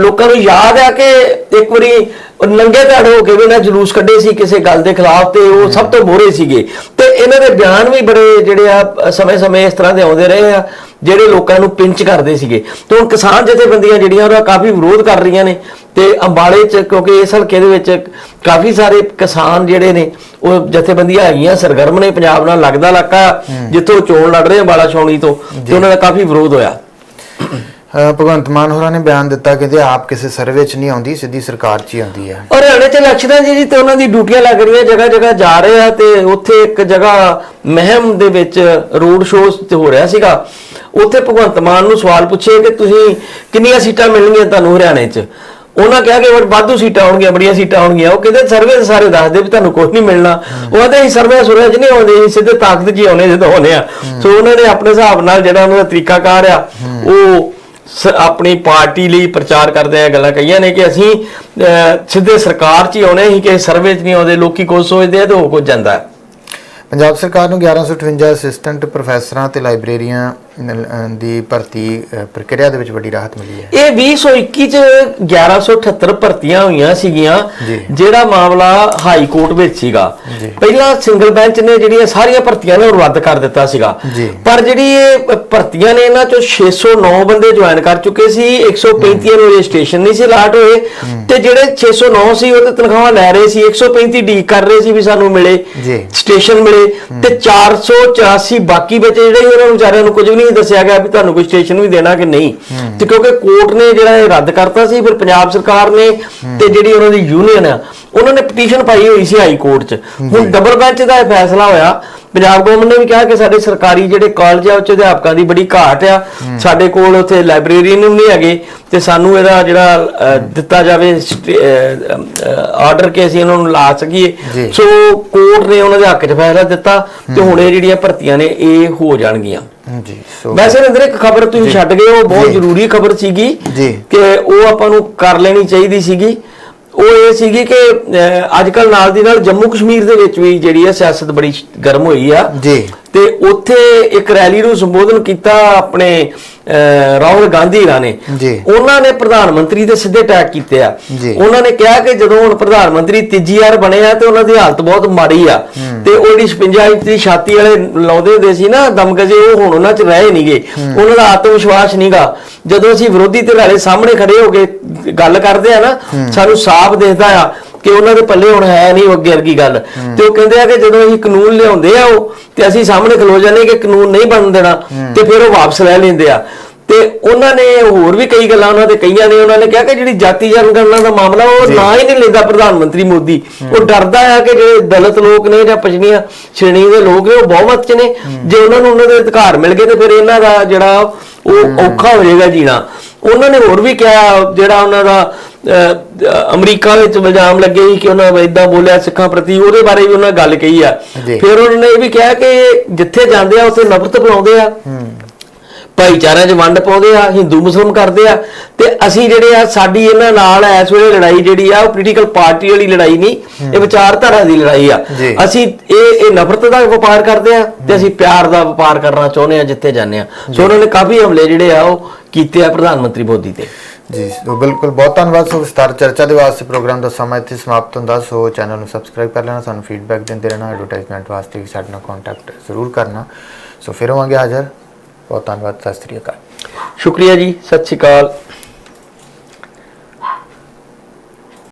S2: ਲੋਕਾਂ ਨੂੰ ਯਾਦ ਆ ਕਿ ਇੱਕ ਵਾਰੀ ਨੰਗੇ ਧੜ ਹੋ ਕੇ ਵੀ ਇਹਨਾਂ ਜਲੂਸ ਕੱਢੇ ਸੀ ਕਿਸੇ ਗੱਲ ਦੇ ਖਿਲਾਫ ਤੇ ਉਹ ਸਭ ਤੋਂ ਮੋਹਰੇ ਸੀਗੇ। ਤੇ ਇਹਨਾਂ ਦੇ ਬਿਆਨ ਵੀ ਬੜੇ ਜਿਹੜੇ ਆ ਸਮੇਂ-ਸਮੇਂ ਇਸ ਤਰ੍ਹਾਂ ਦੇ ਆਉਂਦੇ ਰਹੇ ਆ। ਜਿਹੜੇ ਲੋਕਾਂ ਨੂੰ ਪਿੰਚ ਕਰਦੇ ਸੀਗੇ ਤੇ ਹੁਣ ਕਿਸਾਨ ਜਥੇਬੰਦੀਆਂ ਜਿਹੜੀਆਂ ਉਹਦਾ ਕਾਫੀ ਵਿਰੋਧ ਕਰ ਰਹੀਆਂ ਨੇ ਤੇ ਅੰਬਾਲੇ ਚ ਕਿਉਂਕਿ ਇਸ ਹਲਕੇ ਦੇ ਵਿੱਚ ਕਾਫੀ ਸਾਰੇ ਕਿਸਾਨ ਜਿਹੜੇ ਨੇ ਉਹ ਜਥੇਬੰਦੀਆਂ ਹੈਗੀਆਂ ਸਰਗਰਮ ਨੇ ਪੰਜਾਬ ਨਾਲ ਲੱਗਦਾ ਇਲਾਕਾ ਜਿੱਥੋਂ ਚੋਣ ਲੜ ਰਹੇ ਅੰਬਾਲਾ ਛਾਉਣੀ ਤੋਂ ਤੇ ਉਹਨਾਂ ਦਾ ਕਾਫੀ ਵਿਰੋਧ ਹੋਇਆ।
S1: ਭਗਵੰਤ ਮਾਨ ਹੋਰਾਂ ਨੇ ਬਿਆਨ ਦਿੱਤਾ ਕਿ ਜੇ ਆਪ ਕਿਸੇ ਸਰਵੇ 'ਚ ਨਹੀਂ ਆਉਂਦੀ ਸਿੱਧੀ ਸਰਕਾਰ 'ਚ ਹੀ ਆਉਂਦੀ ਹੈ।
S2: ਔਰ ਹਰਿਆਣੇ ਚ ਇਲੈਕਸ਼ਨਾਂ ਜੀ ਜੀ ਤੇ ਉਹਨਾਂ ਦੀ ਡਿਊਟੀਆਂ ਲੱਗ ਰਹੀਆਂ ਜਗ੍ਹਾ ਜਗ੍ਹਾ ਜਾ ਰਹੇ ਆ ਤੇ ਉੱਥੇ ਇੱਕ ਜਗ੍ਹਾ ਮਹਿਮ ਦੇ ਵਿੱਚ ਰੋਡ ਸ਼ੋਅ ਤੇ ਹੋ ਰਿਹਾ ਸੀਗਾ। ਉੱਥੇ ਭਗਵੰਤ ਮਾਨ ਨੂੰ ਸਵਾਲ ਪੁੱਛੇ ਕਿ ਤੁਸੀਂ ਕਿੰਨੀਆਂ ਸੀਟਾਂ ਮਿਲਣਗੀਆਂ ਤੁਹਾਨੂੰ ਹਰਿਆਣੇ 'ਚ? ਉਹਨਾਂ ਕਿਹਾ ਕਿ ਵੜ ਵਾਧੂ ਸੀਟਾਂ ਆਉਣਗੀਆਂ, ਬੜੀਆਂ ਸੀਟਾਂ ਆਉਣਗੀਆਂ। ਉਹ ਕਹਿੰਦੇ ਸਰਵੇ ਤਾਂ ਸਾਰੇ ਦੱਸਦੇ ਵੀ ਤੁਹਾਨੂੰ ਕੁਝ ਨਹੀਂ ਮਿਲਣਾ। ਉਹ ਕਹਿੰਦੇ ਅਸੀਂ ਸਰਵੇ ਸੁਰੇ 'ਚ ਨਹੀਂ ਆਉਂਦੇ ਅਸੀਂ ਸਿੱਧੇ ਤਾਕਤ 'ਚ ਆਉਨੇ ਜਦੋਂ ਆਉਨੇ ਆ। ਸੋ ਉਹਨਾਂ ਨੇ ਆਪਣੇ ਹਿਸਾਬ ਨਾਲ ਜਿਹੜਾ ਉਹਨਾਂ ਦਾ ਤਰੀਕਾਕਾਰ ਆ, ਉਹ ਆਪਣੀ ਪਾਰਟੀ ਲਈ ਪ੍ਰਚਾਰ ਕਰਦੇ ਆ, ਗੱਲਾਂ ਕਹੀਆਂ ਨੇ ਕਿ ਅਸੀਂ ਸਿੱਧੇ ਸਰਕਾਰ 'ਚ ਹੀ ਆਉਣੇ ਹੀ ਕਿ ਸਰਵੇ 'ਚ ਨਹੀਂ ਆਉਂਦੇ, ਲੋਕੀ ਕੁਝ ਸੋਚਦੇ ਆ ਤੇ ਉਹ ਕੁਝ ਜਾਂਦਾ।
S1: ਪੰਜਾਬ ਸਰਕਾਰ ਨੂੰ 1158 ਅਸਿਸਟੈਂਟ ਪ੍ਰੋਫੈਸਰਾਂ ਤੇ ਲਾਇਬ੍ਰੇਰੀਆਂ ਅਹ, ਦੀ ਭਰਤੀ ਪ੍ਰਕਿਰਿਆ ਦੇ ਵਿੱਚ ਵੱਡੀ ਰਾਹਤ ਮਿਲੀ ਹੈ
S2: ਇਹ 2021 ਚ 1178 ਭਰਤੀਆਂ ਹੋਈਆਂ ਸੀਗੀਆਂ
S1: ਜੀ।
S2: ਜਿਹੜਾ ਮਾਮਲਾ ਹਾਈ ਕੋਰਟ ਵਿੱਚ ਸੀਗਾ
S1: ਜੀ।
S2: ਪਹਿਲਾਂ ਸਿੰਗਲ ਬੈਂਚ ਨੇ ਜਿਹੜੀਆਂ ਸਾਰੀਆਂ ਭਰਤੀਆਂ ਨੇ ਉਹ ਰੱਦ ਕਰ ਦਿੱਤਾ ਸੀਗਾ
S1: ਜੀ।
S2: ਪਰ ਜਿਹੜੀ ਇਹ ਭਰਤੀਆਂ ਨੇ ਇਹਨਾਂ ਚੋਂ 609 ਬੰਦੇ ਜੁਆਇਨ ਕਰ ਚੁੱਕੇ ਸੀ 135 ਨੂੰ ਰਜਿਸਟ੍ਰੇਸ਼ਨ ਨਹੀਂ ਸੀ ਲਾਟ ਹੋਏ ਤੇ ਜਿਹੜੇ 609 ਸੀ ਉਹ ਤੇ ਤਨਖਾਹਾਂ ਲੈ ਰਹੇ ਸੀ 135 ਡੀ ਕਰ ਰਹੇ ਸੀ ਵੀ ਸਾਨੂੰ ਮਿਲੇ
S1: ਜੀ।
S2: ਸਟੇਸ਼ਨ ਮਿਲੇ ਤੇ 484 ਬਾਕੀ ਬਚੇ ਜਿਹੜੇ ਉਹਨਾਂ ਨੂੰ ਵਿਚਾਰਿਆਂ ਨੂੰ ਕੁਝ ਵੀ ਨਹੀਂ ਦੱਸਿਆ ਗਿਆ ਵੀ ਤੁਹਾਨੂੰ ਕੋਈ ਸਟੇਸ਼ਨ ਵੀ ਦੇਣਾ ਕਿ ਨਹੀਂ। ਤੇ ਕਿਉਂਕਿ ਕੋਰਟ ਨੇ ਜਿਹੜਾ ਇਹ ਰੱਦ ਕਰਤਾ ਸੀ ਫਿਰ ਪੰਜਾਬ ਸਰਕਾਰ ਨੇ ਤੇ ਜਿਹੜੀ ਉਹਨਾਂ ਦੀ ਯੂਨੀਅਨ ਆ ਉਹਨਾਂ ਨੇ ਪਟੀਸ਼ਨ ਪਾਈ ਹੋਈ ਸੀ ਹਾਈ ਕੋਰਟ 'ਚ। ਹੁਣ ਡਬਲ ਬੈਂਚ ਦਾ ਇਹ ਫੈਸਲਾ ਹੋਇਆ ਪੰਜਾਬ ਗਵਰਨਮੈਂਟ ਨੇ ਵੀ ਕਿਹਾ ਕਿ ਸਾਡੇ ਸਰਕਾਰੀ ਜਿਹੜੇ ਕਾਲਜ ਆ ਉੱਚ ਅਧਿਆਪਕਾਂ ਦੀ ਬੜੀ ਘਾਟ ਆ। ਸਾਡੇ ਕੋਲ ਉੱਥੇ ਲਾਇਬ੍ਰੇਰੀਅਨ ਨਹੀਂ ਹੈਗੇ ਤੇ ਸਾਨੂੰ ਇਹਦਾ ਜਿਹੜਾ ਦਿੱਤਾ ਜਾਵੇ ਆਰਡਰ ਕਿ ਅਸੀਂ ਉਹਨਾਂ ਨੂੰ ਲਾ ਸਕੀਏ। ਸੋ ਕੋਰਟ ਨੇ ਉਹਨਾਂ ਦੇ ਹੱਕ 'ਚ ਫੈਸਲਾ ਦਿੱਤਾ ਤੇ ਹੁਣ ਇਹ ਜਿਹੜੀਆਂ ਭਰਤੀਆਂ ਨੇ ਇਹ ਹੋ ਜਾਣਗੀਆਂ।
S1: ਜੀ ਸੋ
S2: ਵੈਸੇ ਅੰਦਰ ਇੱਕ ਖਬਰ ਤੁਸੀਂ ਛੱਡ ਗਏ ਉਹ ਬਹੁਤ। ਜ਼ਰੂਰੀ ਖਬਰ ਸੀਗੀ
S1: ਜੀ।
S2: ਕਿ ਉਹ ਆਪਾਂ ਨੂੰ ਕਰ ਲੈਣੀ ਚਾਹੀਦੀ ਸੀਗੀ। ਉਹ ਇਹ ਸੀਗੀ ਕਿ ਅੱਜ ਕੱਲ ਨਾਲ ਦੀ ਨਾਲ ਜੰਮੂ ਕਸ਼ਮੀਰ ਦੇ ਵਿੱਚ ਵੀ ਜਿਹੜੀ ਹੈ ਸਿਆਸਤ ਬੜੀ ਗਰਮ ਹੋਈ ਆ।
S1: ਜੀ।
S2: ਤੇ ਉੱਥੇ ਇੱਕ ਰੈਲੀ ਨੂੰ ਸੰਬੋਧਨ ਕੀਤਾ ਆਪਣੇ ਰਾਹੁਲ ਗਾਂਧੀ ਰਾਂ ਨੇ।
S1: ਜੀ।
S2: ਉਹਨਾਂ ਨੇ ਪ੍ਰਧਾਨ ਮੰਤਰੀ ਦੇ ਸਿੱਧੇ ਅਟੈਕ ਕੀਤੇ ਆ। ਉਹਨਾਂ ਨੇ ਕਿਹਾ ਕਿ ਜਦੋਂ ਹੁਣ ਪ੍ਰਧਾਨ ਮੰਤਰੀ ਤੀਜੀ ਵਾਰ ਬਣੇ ਆ ਤੇ ਉਹਨਾਂ ਦੀ ਹਾਲਤ ਬਹੁਤ ਮਾੜੀ ਆ। ਤੇ ਉਹ ਜਿਹੜੀ 56 ਇੰਚ ਦੀ ਛਾਤੀ ਵਾਲੇ ਲਾਉਂਦੇ ਹੁੰਦੇ ਸੀ ਨਾ ਦਮਗਜੇ ਉਹ ਹੁਣ ਉਹਨਾਂ 'ਚ ਰਹੇ ਨਹੀਂਗੇ। ਉਹਨਾਂ ਦਾ ਆਤਮ ਵਿਸ਼ਵਾਸ ਨਹੀਂਗਾ। ਜਦੋਂ ਅਸੀਂ ਵਿਰੋਧੀ ਧਿਰ ਵਾਲੇ ਸਾਹਮਣੇ ਖੜੇ ਹੋ ਕੇ ਗੱਲ ਕਰਦੇ ਆ ਨਾ ਸਾਨੂੰ ਸਾਫ਼ ਦਿਖਦਾ ਆ ਕਿ ਉਹਨਾਂ ਦੇ ਪੱਲੇ ਹੁਣ ਹੈ ਨਹੀਂ ਅੱਗੇ ਵਰਗੀ ਗੱਲ। ਤੇ ਉਹ ਕਹਿੰਦੇ ਆ ਕਿ ਜਦੋਂ ਅਸੀਂ ਕਾਨੂੰਨ ਲਿਆਉਂਦੇ ਆ ਉਹ ਤੇ ਅਸੀਂ ਸਾਹਮਣੇ ਖਲੋ ਜਾਂਦੇ ਕਿ ਕਾਨੂੰਨ ਨਹੀਂ ਬਣਨ ਦੇਣਾ ਤੇ ਫਿਰ ਉਹ ਵਾਪਸ ਲੈ ਲੈਂਦੇ ਆ। ਤੇ ਉਹਨਾਂ ਨੇ ਹੋਰ ਵੀ ਕਈ ਗੱਲਾਂ ਉਹਨਾਂ ਤੇ ਕਈਆਂ ਨੇ ਉਹਨਾਂ ਨੇ ਕਿਹਾ ਕਿ ਜਿਹੜੀ ਜਾਤੀ ਜਨਗਣਨਾ ਦਾ ਮਾਮਲਾ ਉਹ ਨਾ ਹੀ ਨਹੀਂ ਲੈਂਦਾ ਪ੍ਰਧਾਨ ਮੰਤਰੀ ਮੋਦੀ। ਉਹ ਡਰਦਾ ਹੈ ਕਿ ਜਿਹੜੇ ਦਲਿਤ ਲੋਕ ਨੇ ਜਾਂ ਪਛੜੀਆਂ ਸ਼੍ਰੇਣੀ ਦੇ ਲੋਕ ਨੇ ਉਹ ਬਹੁਮਤ ਚ ਨੇ। ਜੇ ਉਹਨਾਂ ਨੂੰ ਉਹਨਾਂ ਦੇ ਅਧਿਕਾਰ ਮਿਲ ਗਏ ਤੇ ਫਿਰ ਇਹਨਾਂ ਦਾ ਜਿਹੜਾ ਉਹ ਔਖਾ ਹੋ ਜਾਏਗਾ ਜੀਣਾ। ਉਹਨਾਂ ਨੇ ਹੋਰ ਵੀ ਕਿਹਾ ਜਿਹੜਾ ਉਹਨਾਂ ਦਾ ਅਮਰੀਕਾ ਵਿੱਚ ਇਲਜ਼ਾਮ ਲੱਗੇ ਸੀ ਕਿ ਉਹਨਾਂ ਇਦਾਂ ਬੋਲਿਆ ਸਿੱਖਾਂ ਪ੍ਰਤੀ ਉਹਦੇ ਬਾਰੇ ਵੀ ਉਹਨਾਂ ਗੱਲ ਕਹੀ ਆ। ਫਿਰ ਉਹਨਾਂ ਨੇ ਇਹ ਵੀ ਕਿਹਾ ਕਿ ਜਿੱਥੇ ਜਾਂਦੇ ਆ ਉੱਥੇ ਨਫ਼ਰਤ ਫੈਲਾਉਂਦੇ ਆ। ਭਾਈਚਾਰਿਆਂ 'ਚ ਵੰਡ ਪਾਉਂਦੇ ਆ ਹਿੰਦੂ ਮੁਸਲਮ ਕਰਦੇ ਆ। ਤੇ ਅਸੀਂ ਜਿਹੜੇ ਆ ਸਾਡੀ ਇਹਨਾਂ ਨਾਲ ਇਸ ਵੇਲੇ ਲੜਾਈ ਜਿਹੜੀ ਆ ਉਹ ਪੋਲੀਟੀਕਲ ਪਾਰਟੀ ਵਾਲੀ ਲੜਾਈ ਨਹੀਂ ਇਹ ਵਿਚਾਰਧਾਰਾ ਦੀ ਲੜਾਈ ਆ। ਅਸੀਂ ਇਹ ਇਹ ਨਫ਼ਰਤ ਦਾ ਵਪਾਰ ਕਰਦੇ ਆ ਤੇ ਅਸੀਂ ਪਿਆਰ ਦਾ ਵਪਾਰ ਕਰਨਾ ਚਾਹੁੰਦੇ ਆ ਜਿੱਥੇ ਜਾਂਦੇ ਆ। ਸੋ ਉਹਨਾਂ ਨੇ ਕਾਫੀ ਹਮਲੇ ਜਿਹੜੇ ਆ ਉਹ ਕੀਤੇ ਆ ਪ੍ਰਧਾਨ ਮੰਤਰੀ ਮੋਦੀ ਤੇ।
S1: ਜੀ, ਸੋ ਬਿਲਕੁਲ, ਬਹੁਤ ਧੰਨਵਾਦ। ਸੋ ਵਿਸਤਾਰ ਚਰਚਾ ਦੇ ਵਾਸਤੇ ਪ੍ਰੋਗਰਾਮ ਦਾ ਸਮਾਂ ਇੱਥੇ ਸਮਾਪਤ ਹੁੰਦਾ। ਸੋ ਚੈਨਲ ਨੂੰ ਸਬਸਕ੍ਰਾਈਬ ਕਰ ਲੈਣਾ, ਸਾਨੂੰ ਫੀਡਬੈਕ ਦਿੰਦੇ ਰਹਿਣਾ ਐਡਵਰਟਾਈਜ਼ਮੈਂਟ ਵਾਸਤੇ ਵੀ ਸਾਡੇ ਨਾਲ ਕੰਟੈਕਟ ਜ਼ਰੂਰ ਕਰਨਾ। ਸੋ ਫਿਰ ਹੋਵਾਂਗੇ ਹਾਜ਼ਰ। ਬਹੁਤ ਧੰਨਵਾਦ, ਸਤਿ ਸ੍ਰੀ ਅਕਾਲ।
S2: ਸ਼ੁਕਰੀਆ ਜੀ, ਸਤਿ ਸ਼੍ਰੀ ਅਕਾਲ।